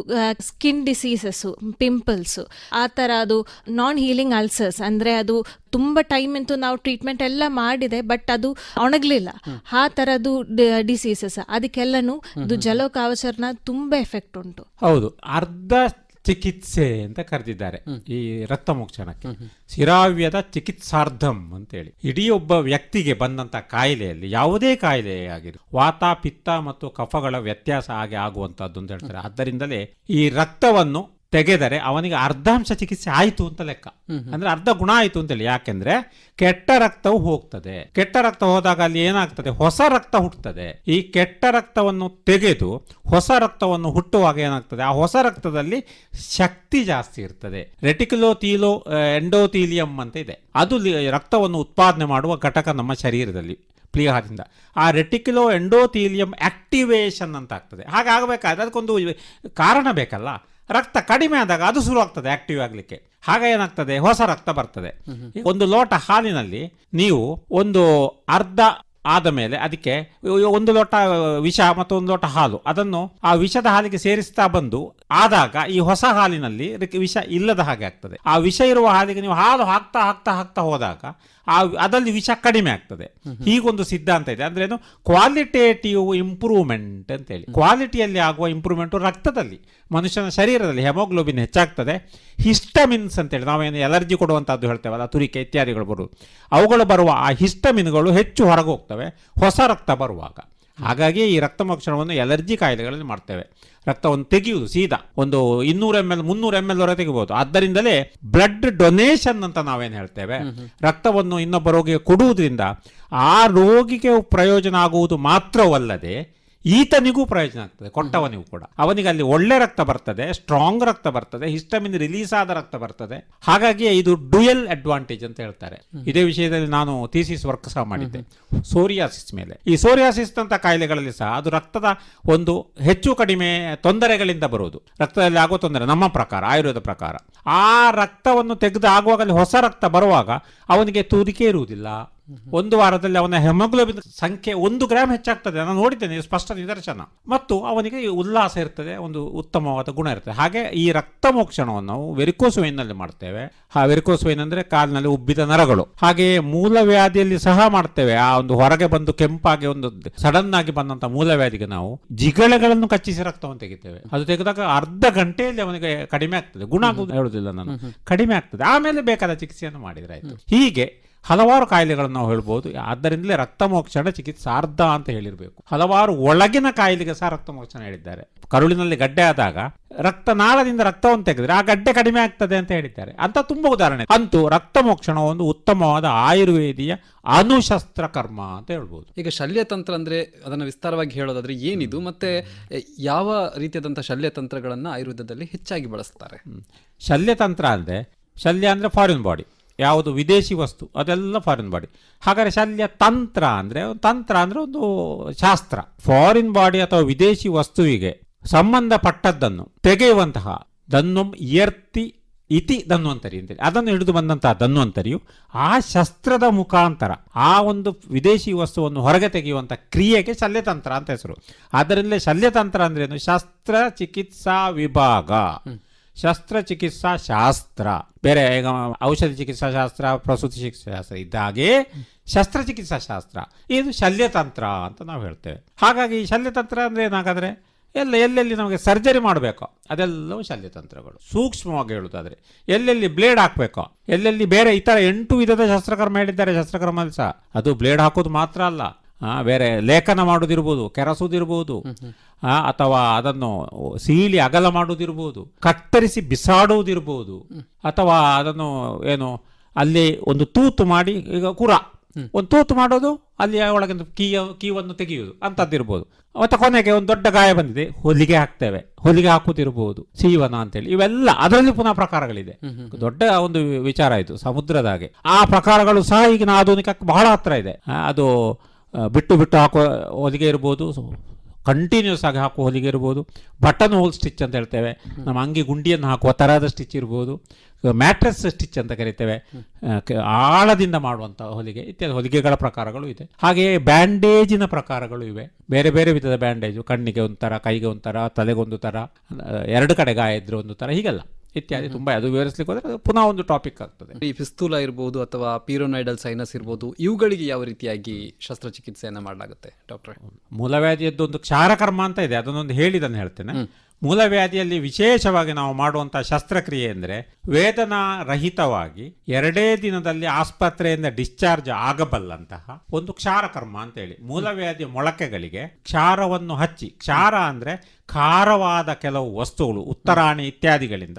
ಸ್ಕಿನ್ ಡಿಸೀಸಸ್ ಪಿಂಪಲ್ಸ್ ಆ ಥರ ಅದು ನಾನ್ ಹೀಲಿಂಗ್ ಅಲ್ಸರ್ಸ್ ಅಂದ್ರೆ ಅದು ತುಂಬಾ ಟೈಮ್ ಅಂತೂ ನಾವು ಟ್ರೀಟ್ಮೆಂಟ್ ಎಲ್ಲ ಮಾಡಿದೆ ಬಟ್ ಅದು ಒಣಗಲಿಲ್ಲ. ಆ ಥರದ್ದು ಡಿಸೀಸಸ್ ಅದಕ್ಕೆಲ್ಲನೂ ಇದು ಜಲೋಕಾವಚರಣ ತುಂಬಾ ಎಫೆಕ್ಟ್ ಉಂಟು. ಹೌದು. ಅರ್ಧ ಚಿಕಿತ್ಸೆ ಅಂತ ಕರೆದಿದ್ದಾರೆ ಈ ರಕ್ತ ಮೋಕ್ಷಣಕ್ಕೆ ಶಿರಾವ್ಯದ ಚಿಕಿತ್ಸಾರ್ಧಂ ಅಂತೇಳಿ. ಇಡೀ ಒಬ್ಬ ವ್ಯಕ್ತಿಗೆ ಬಂದಂತ ಕಾಯಿಲೆಯಲ್ಲಿ ಯಾವುದೇ ಕಾಯಿಲೆ ಆಗಿರು ವಾತ ಪಿತ್ತ ಮತ್ತು ಕಫಗಳ ವ್ಯತ್ಯಾಸ ಹಾಗೆ ಆಗುವಂತದ್ದು ಅಂತ ಹೇಳ್ತಾರೆ. ಆದ್ದರಿಂದಲೇ ಈ ರಕ್ತವನ್ನು ತೆಗೆದರೆ ಅವನಿಗೆ ಅರ್ಧಾಂಶ ಚಿಕಿತ್ಸೆ ಆಯಿತು ಅಂತ ಲೆಕ್ಕ. ಅಂದ್ರೆ ಅರ್ಧ ಗುಣ ಆಯಿತು ಅಂತೇಳಿ. ಯಾಕೆಂದ್ರೆ ಕೆಟ್ಟ ರಕ್ತವು ಹೋಗ್ತದೆ. ಕೆಟ್ಟ ರಕ್ತ ಹೋದಾಗ ಅಲ್ಲಿ ಏನಾಗ್ತದೆ? ಹೊಸ ರಕ್ತ ಹುಟ್ಟುತ್ತದೆ ಈ ಕೆಟ್ಟ ರಕ್ತವನ್ನು ತೆಗೆದು ಹೊಸ ರಕ್ತವನ್ನು ಹುಟ್ಟುವಾಗ ಏನಾಗ್ತದೆ? ಆ ಹೊಸ ರಕ್ತದಲ್ಲಿ ಶಕ್ತಿ ಜಾಸ್ತಿ ಇರ್ತದೆ. ರೆಟಿಕ್ಯುಲೋ ತೀಲೋ ಎಂಡೋತೀಲಿಯಂ ಅಂತ ಇದೆ. ಅದು ರಕ್ತವನ್ನು ಉತ್ಪಾದನೆ ಮಾಡುವ ಘಟಕ ನಮ್ಮ ಶರೀರದಲ್ಲಿ ಪ್ಲೀಹಾದಿಂದ ಆ ರೆಟಿಕ್ಯುಲೋ ಎಂಡೋತೀಲಿಯಂ ಆಕ್ಟಿವೇಶನ್ ಅಂತ ಆಗ್ತದೆ. ಹಾಗಾಗಬೇಕಾದ್ರೆ ಅದಕ್ಕೊಂದು ಕಾರಣ ಬೇಕಲ್ಲ? ರಕ್ತ ಕಡಿಮೆ ಆದಾಗ ಅದು ಶುರು ಆಗ್ತದೆ ಆಕ್ಟಿವ್ ಆಗಲಿಕ್ಕೆ. ಹಾಗೆ ಏನಾಗ್ತದೆ? ಹೊಸ ರಕ್ತ ಬರ್ತದೆ. ಒಂದು ಲೋಟ ಹಾಲಿನಲ್ಲಿ ನೀವು ಒಂದು ಅರ್ಧ ಆದ ಮೇಲೆ ಅದಕ್ಕೆ ಒಂದು ಲೋಟ ವಿಷ ಮತ್ತು ಒಂದು ಲೋಟ ಹಾಲು. ಅದನ್ನು ಆ ವಿಷದ ಹಾಲಿಗೆ ಸೇರಿಸ್ತಾ ಬಂದು ಆದಾಗ ಈ ಹೊಸ ಹಾಲಿನಲ್ಲಿ ವಿಷ ಇಲ್ಲದ ಹಾಗೆ ಆಗ್ತದೆ. ಆ ವಿಷ ಇರುವ ಹಾಲಿಗೆ ನೀವು ಹಾಲು ಹಾಕ್ತಾ ಹಾಕ್ತಾ ಹಾಕ್ತಾ ಹೋದಾಗ ಆ ಅದರಲ್ಲಿ ವಿಷ ಕಡಿಮೆ ಆಗ್ತದೆ. ಹೀಗೊಂದು ಸಿದ್ಧಾಂತ ಇದೆ. ಅಂದ್ರೆ ಏನು? ಕ್ವಾಲಿಟೇಟಿವ್ ಇಂಪ್ರೂವ್ಮೆಂಟ್ ಅಂತೇಳಿ ಕ್ವಾಲಿಟಿಯಲ್ಲಿ ಆಗುವ ಇಂಪ್ರೂವ್ಮೆಂಟ್ ರಕ್ತದಲ್ಲಿ ಮನುಷ್ಯನ ಶರೀರದಲ್ಲಿ ಹೆಮೋಗ್ಲೋಬಿನ್ ಹೆಚ್ಚಾಗ್ತದೆ. ಹಿಸ್ಟಮಿನ್ಸ್ ಅಂತೇಳಿ ನಾವೇನು ಎಲರ್ಜಿ ಕೊಡುವಂಥದ್ದು ಹೇಳ್ತೇವಲ್ಲ ತುರಿಕೆ ಇತ್ಯಾದಿಗಳು ಬರುವುದು. ಅವುಗಳು ಬರುವ ಆ ಹಿಸ್ಟಮಿನ್ಗಳು ಹೆಚ್ಚು ಹೊರಗೆ ಹೋಗ್ತವೆ ಹೊಸ ರಕ್ತ ಬರುವಾಗ. ಹಾಗಾಗಿ ಈ ರಕ್ತ ಮೋಕ್ಷಣವನ್ನು ಎಲರ್ಜಿ ಕಾಯಿಲೆಗಳಲ್ಲಿ ಮಾಡ್ತೇವೆ. ರಕ್ತವನ್ನು ತೆಗೆಯುವುದು ಸೀದಾ. ಒಂದು ಇನ್ನೂರು ಎಂ ಎಲ್ ಮುನ್ನೂರು ಎಂ ಎಲ್ ವರೆಗೆ ತೆಗಿಬಹುದು ಆದ್ದರಿಂದಲೇ ಬ್ಲಡ್ ಡೊನೇಷನ್ ಅಂತ ನಾವೇನು ಹೇಳ್ತೇವೆ? ರಕ್ತವನ್ನು ಇನ್ನೊಬ್ಬ ರೋಗಿಗೆ ಕೊಡುವುದರಿಂದ ಆ ರೋಗಿಗೆ ಪ್ರಯೋಜನ ಆಗುವುದು ಮಾತ್ರವಲ್ಲದೆ ಈತನಿಗೂ ಪ್ರಯೋಜನ ಆಗ್ತದೆ ಕೊಟ್ಟವನಿಗೂ ಕೂಡ. ಅವನಿಗೆ ಅಲ್ಲಿ ಒಳ್ಳೆ ರಕ್ತ ಬರ್ತದೆ ಸ್ಟ್ರಾಂಗ್ ರಕ್ತ ಬರ್ತದೆ ಹಿಸ್ಟಮಿನ್ ರಿಲೀಸ್ ಆದ ರಕ್ತ ಬರ್ತದೆ. ಹಾಗಾಗಿ ಇದು ಡುಯಲ್ ಅಡ್ವಾಂಟೇಜ್ ಅಂತ ಹೇಳ್ತಾರೆ. ಇದೇ ವಿಷಯದಲ್ಲಿ ನಾನು ಥೀಸಿಸ್ ವರ್ಕ್ ಸಹ ಮಾಡಿದ್ದೆ. ಸೋರಿಯಾಸಿಸ್ ಮೇಲೆ. ಈ ಸೋರಿಯಾಸಿಸ್ ಅಂತ ಕಾಯಿಲೆಗಳಲ್ಲಿ ಸಹ ಅದು ರಕ್ತದ ಒಂದು ಹೆಚ್ಚು ಕಡಿಮೆ ತೊಂದರೆಗಳಿಂದ ಬರುವುದು ರಕ್ತದಲ್ಲಿ ಆಗುವ ತೊಂದರೆ ನಮ್ಮ ಪ್ರಕಾರ ಆಯುರ್ವೇದ ಪ್ರಕಾರ. ಆ ರಕ್ತವನ್ನು ತೆಗೆದು ಆಗುವಾಗ ಹೊಸ ರಕ್ತ ಬರುವಾಗ ಅವನಿಗೆ ತೂರಿಕೆ ಇರುವುದಿಲ್ಲ. ಒಂದು ವಾರದಲ್ಲಿ ಅವನ ಹೆಮೋಗ್ಲೋಬಿನ್ ಸಂಖ್ಯೆ ಒಂದು ಗ್ರಾಮ್ ಹೆಚ್ಚಾಗ್ತದೆ. ನಾನು ನೋಡಿದ್ದೇನೆ ಸ್ಪಷ್ಟ ನಿದರ್ಶನ. ಮತ್ತು ಅವನಿಗೆ ಉಲ್ಲಾಸ ಇರ್ತದೆ ಒಂದು ಉತ್ತಮವಾದ ಗುಣ ಇರ್ತದೆ. ಹಾಗೆ ಈ ರಕ್ತ ಮೋಕ್ಷಣವನ್ನು ನಾವು ವೆರಿಕೋಸ್ನಲ್ಲಿ ಮಾಡ್ತೇವೆ. ಆ ವೆರಿಕೋಸ್ ವೈನ್ ಅಂದ್ರೆ ಕಾಲಿನಲ್ಲಿ ಉಬ್ಬಿದ ನರಗಳು. ಹಾಗೆ ಮೂಲವ್ಯಾಧಿಯಲ್ಲಿ ಸಹ ಮಾಡ್ತೇವೆ. ಆ ಒಂದು ಹೊರಗೆ ಬಂದು ಕೆಂಪಾಗಿ ಒಂದು ಸಡನ್ ಆಗಿ ಬಂದಂತ ಮೂಲವ್ಯಾಧಿಗೆ ನಾವು ಜಿಗಳೆಗಳನ್ನು ಕಚ್ಚಿಸಿ ರಕ್ತವನ್ನು ತೆಗಿತೇವೆ. ಅದು ತೆಗೆದಾಗ ಅರ್ಧ ಗಂಟೆಯಲ್ಲಿ ಅವನಿಗೆ ಕಡಿಮೆ ಆಗ್ತದೆ. ಗುಣ ಆಗುವುದು ಹೇಳುದಿಲ್ಲ ನಾನು ಕಡಿಮೆ ಆಗ್ತದೆ. ಆಮೇಲೆ ಬೇಕಾದ ಚಿಕಿತ್ಸೆಯನ್ನು ಮಾಡಿದ್ರೆ ಆಯ್ತು. ಹೀಗೆ ಹಲವಾರು ಕಾಯಿಲೆಗಳನ್ನು ನಾವು ಹೇಳ್ಬೋದು. ಆದ್ದರಿಂದಲೇ ರಕ್ತಮೋಕ್ಷಣ ಚಿಕಿತ್ಸಾರ್ಧ ಅಂತ ಹೇಳಿರಬೇಕು. ಹಲವಾರು ಒಳಗಿನ ಕಾಯಿಲೆಗೆ ಸಹ ರಕ್ತಮೋಕ್ಷಣ ಹೇಳಿದ್ದಾರೆ. ಕರುಳಿನಲ್ಲಿ ಗಡ್ಡೆ ಆದಾಗ ರಕ್ತನಾಳದಿಂದ ರಕ್ತವನ್ನು ತೆಗೆದ್ರೆ ಆ ಗಡ್ಡೆ ಕಡಿಮೆ ಆಗ್ತದೆ ಅಂತ ಹೇಳಿದ್ದಾರೆ. ಅಂತ ತುಂಬಾ ಉದಾಹರಣೆ. ಅಂತೂ ರಕ್ತಮೋಕ್ಷಣ ಒಂದು ಉತ್ತಮವಾದ ಆಯುರ್ವೇದಿಯ ಅನುಶಸ್ತ್ರ ಕರ್ಮ ಅಂತ ಹೇಳ್ಬೋದು. ಈಗ ಶಲ್ಯತಂತ್ರ ಅಂದ್ರೆ ಅದನ್ನ ವಿಸ್ತಾರವಾಗಿ ಹೇಳೋದಾದ್ರೆ ಏನಿದು ಮತ್ತೆ ಯಾವ ರೀತಿಯಾದಂತಹ ಶಲ್ಯತಂತ್ರಗಳನ್ನ ಆಯುರ್ವೇದದಲ್ಲಿ ಹೆಚ್ಚಾಗಿ ಬಳಸ್ತಾರೆ? ಶಲ್ಯತಂತ್ರ ಅಂದ್ರೆ ಶಲ್ಯ ಅಂದ್ರೆ ಫಾರಿನ್ ಬಾಡಿ ಯಾವುದು ವಿದೇಶಿ ವಸ್ತು, ಅದೆಲ್ಲ ಫಾರಿನ್ ಬಾಡಿ ಹಾಗಾದರೆ ಶಲ್ಯ ತಂತ್ರ ಅಂದರೆ ತಂತ್ರ ಅಂದರೆ ಒಂದು ಶಾಸ್ತ್ರ. ಫಾರಿನ್ ಬಾಡಿ ಅಥವಾ ವಿದೇಶಿ ವಸ್ತುವಿಗೆ ಸಂಬಂಧಪಟ್ಟದ್ದನ್ನು ತೆಗೆಯುವಂತಹ ದನ್ವಂ ಇಯರ್ತಿ ಇತಿ ಧನ್ವಂತರಿ ಅಂತೇಳಿ. ಅದನ್ನು ಹಿಡಿದು ಬಂದಂತಹ ಧನ್ವಂತರಿಯು ಆ ಶಸ್ತ್ರದ ಮುಖಾಂತರ, ಆ ಒಂದು ವಿದೇಶಿ ವಸ್ತುವನ್ನು ಹೊರಗೆ ತೆಗೆಯುವಂಥ ಕ್ರಿಯೆಗೆ ಶಲ್ಯತಂತ್ರ ಅಂತ ಹೆಸರು. ಅದರಲ್ಲೇ ಶಲ್ಯತಂತ್ರ ಅಂದ್ರೇನು ಶಸ್ತ್ರ ಚಿಕಿತ್ಸಾ ವಿಭಾಗ. ಶಸ್ತ್ರಚಿಕಿತ್ಸಾ ಶಾಸ್ತ್ರ. ಬೇರೆ ಈಗ ಔಷಧಿ ಚಿಕಿತ್ಸಾ ಶಾಸ್ತ್ರ, ಪ್ರಸೂತಿ ಚಿಕಿತ್ಸಾ ಶಾಸ್ತ್ರ ಇದ್ದಾಗೆ ಶಸ್ತ್ರಚಿಕಿತ್ಸಾ ಶಾಸ್ತ್ರ. ಇದು ಶಲ್ಯತಂತ್ರ ಅಂತ ನಾವು ಹೇಳ್ತೇವೆ. ಹಾಗಾಗಿ ಈ ಶಲ್ಯತಂತ್ರ ಅಂದ್ರೆ ಏನಾಗಾದ್ರೆ ಎಲ್ಲ ಎಲ್ಲೆಲ್ಲಿ ನಮಗೆ ಸರ್ಜರಿ ಮಾಡಬೇಕೋ ಅದೆಲ್ಲವೂ ಶಲ್ಯತಂತ್ರಗಳು. ಸೂಕ್ಷ್ಮವಾಗಿ ಹೇಳುವುದಾದ್ರೆ ಎಲ್ಲೆಲ್ಲಿ ಬ್ಲೇಡ್ ಹಾಕಬೇಕೋ, ಎಲ್ಲೆಲ್ಲಿ ಬೇರೆ ಇತರ ಎಂಟು ವಿಧದ ಶಸ್ತ್ರಕರ್ಮ ಹೇಳಿದ್ದಾರೆ ಶಸ್ತ್ರಕರ್ಮದಲ್ಲಿ ಸಹ. ಅದು ಬ್ಲೇಡ್ ಹಾಕೋದು ಮಾತ್ರ ಅಲ್ಲ. ಬೇರೆ ಲೇಖನ ಮಾಡೋದಿರ್ಬೋದು, ಕೆರಸುದಿರ್ಬೋದು ಅಥವಾ ಅದನ್ನು ಸೀಳಿ ಅಗಲ ಮಾಡುವುದಿರ್ಬೋದು ಕತ್ತರಿಸಿ ಬಿಸಾಡುವುದಿರ್ಬೋದು ಅಥವಾ ಅದನ್ನು ಏನು ಅಲ್ಲಿ ಒಂದು ತೂತು ಮಾಡಿ ಈಗ ಕುರ. ಒಂದು ತೂತು ಮಾಡೋದು ಅಲ್ಲಿ ಒಳಗಿಂದ ಕೀಯ ಕೀವನ್ನು ತೆಗೆಯುವುದು ಅಂತದ್ದಿರ್ಬೋದು ಮತ್ತೆ ಕೊನೆಗೆ ಒಂದು ದೊಡ್ಡ ಗಾಯ ಬಂದಿದೆ ಹೊಲಿಗೆ ಹಾಕ್ತೇವೆ. ಹೊಲಿಗೆ ಹಾಕುತ್ತಿರಬಹುದು ಸೀವನ ಅಂತೇಳಿ. ಇವೆಲ್ಲ ಅದರಲ್ಲಿ ಪುನಃ ಪ್ರಕಾರಗಳಿದೆ. ದೊಡ್ಡ ಒಂದು ವಿಚಾರ ಇದು ಸಮುದ್ರದ ಹಾಗೆ ಆ ಪ್ರಕಾರಗಳು ಸಹ ಈಗಿನ ಆಧುನಿಕ ಬಹಳ ಹತ್ರ ಇದೆ. ಅದು ಬಿಟ್ಟು ಬಿಟ್ಟು ಹಾಕೋ ಹೊಲಿಗೆ ಇರ್ಬೋದು ಕಂಟಿನ್ಯೂಸ್ ಆಗಿ ಹಾಕುವ ಹೊಲಿಗೆ ಇರ್ಬೋದು. ಬಟನ್ ಹೋಲ್ ಸ್ಟಿಚ್ ಅಂತ ಹೇಳ್ತೇವೆ. ನಮ್ಮ ಅಂಗಿ ಗುಂಡಿಯನ್ನು ಹಾಕುವ ಥರದ ಸ್ಟಿಚ್ ಇರ್ಬೋದು. ಮ್ಯಾಟ್ರೆಸ್ ಸ್ಟಿಚ್ ಅಂತ ಕರಿತೇವೆ. ಆಳದಿಂದ ಮಾಡುವಂಥ ಹೊಲಿಗೆ. ಇತ್ಯಾದಿ ಹೊಲಿಗೆಗಳ ಪ್ರಕಾರಗಳು ಇದೆ. ಹಾಗೆಯೇ ಬ್ಯಾಂಡೇಜಿನ ಪ್ರಕಾರಗಳು ಇವೆ. ಬೇರೆ ಬೇರೆ ವಿಧದ ಬ್ಯಾಂಡೇಜು ಕಣ್ಣಿಗೆ ಒಂಥರ ಕೈಗೆ ಒಂಥರ ತಲೆಗೊಂದು ಥರ ಎರಡು ಕಡೆ ಗಾಯ ಇದ್ರೆ ಒಂದು ಥರ ಹೀಗೆಲ್ಲ. ಇತ್ಯಾದಿ ತುಂಬಾ ಅದು ವಿವರಿಸ್ಲಿಕ್ಕೆ ಹೋದ್ರೆ ಅದು ಪುನಃ ಒಂದು ಟಾಪಿಕ್ ಆಗ್ತದೆ. ಈ ಫಿಸ್ತೂಲ ಇರ್ಬೋದು ಅಥವಾ ಪೀರೋನೈಡಲ್ ಸೈನಸ್ ಇರ್ಬೋದು ಇವುಗಳಿಗೆ ಯಾವ ರೀತಿಯಾಗಿ ಶಸ್ತ್ರಚಿಕಿತ್ಸೆಯನ್ನ ಮಾಡಲಾಗುತ್ತೆ ಡಾಕ್ಟರ್ ಮೂಲವ್ಯಾಧಿಯದ್ದು ಒಂದು ಕ್ಷಾರಕರ್ಮ ಅಂತ ಇದೆ ಅದನ್ನೊಂದು ಹೇಳಿದನ್ನು ಹೇಳ್ತೇನೆ. ಮೂಲವ್ಯಾಧಿಯಲ್ಲಿ ವಿಶೇಷವಾಗಿ ನಾವು ಮಾಡುವಂಥ ಶಸ್ತ್ರಕ್ರಿಯೆ ಅಂದರೆ ವೇದನಾ ರಹಿತವಾಗಿ ಎರಡೇ ದಿನದಲ್ಲಿ ಆಸ್ಪತ್ರೆಯಿಂದ ಡಿಸ್ಚಾರ್ಜ್ ಆಗಬಲ್ಲಂತಹ ಒಂದು ಕ್ಷಾರಕರ್ಮ ಅಂತೇಳಿ. ಮೂಲವ್ಯಾಧಿ ಮೊಳಕೆಗಳಿಗೆ ಕ್ಷಾರವನ್ನು ಹಚ್ಚಿ ಕ್ಷಾರ ಅಂದರೆ ಖಾರವಾದ ಕೆಲವು ವಸ್ತುಗಳು ಉತ್ತರಾಣಿ ಇತ್ಯಾದಿಗಳಿಂದ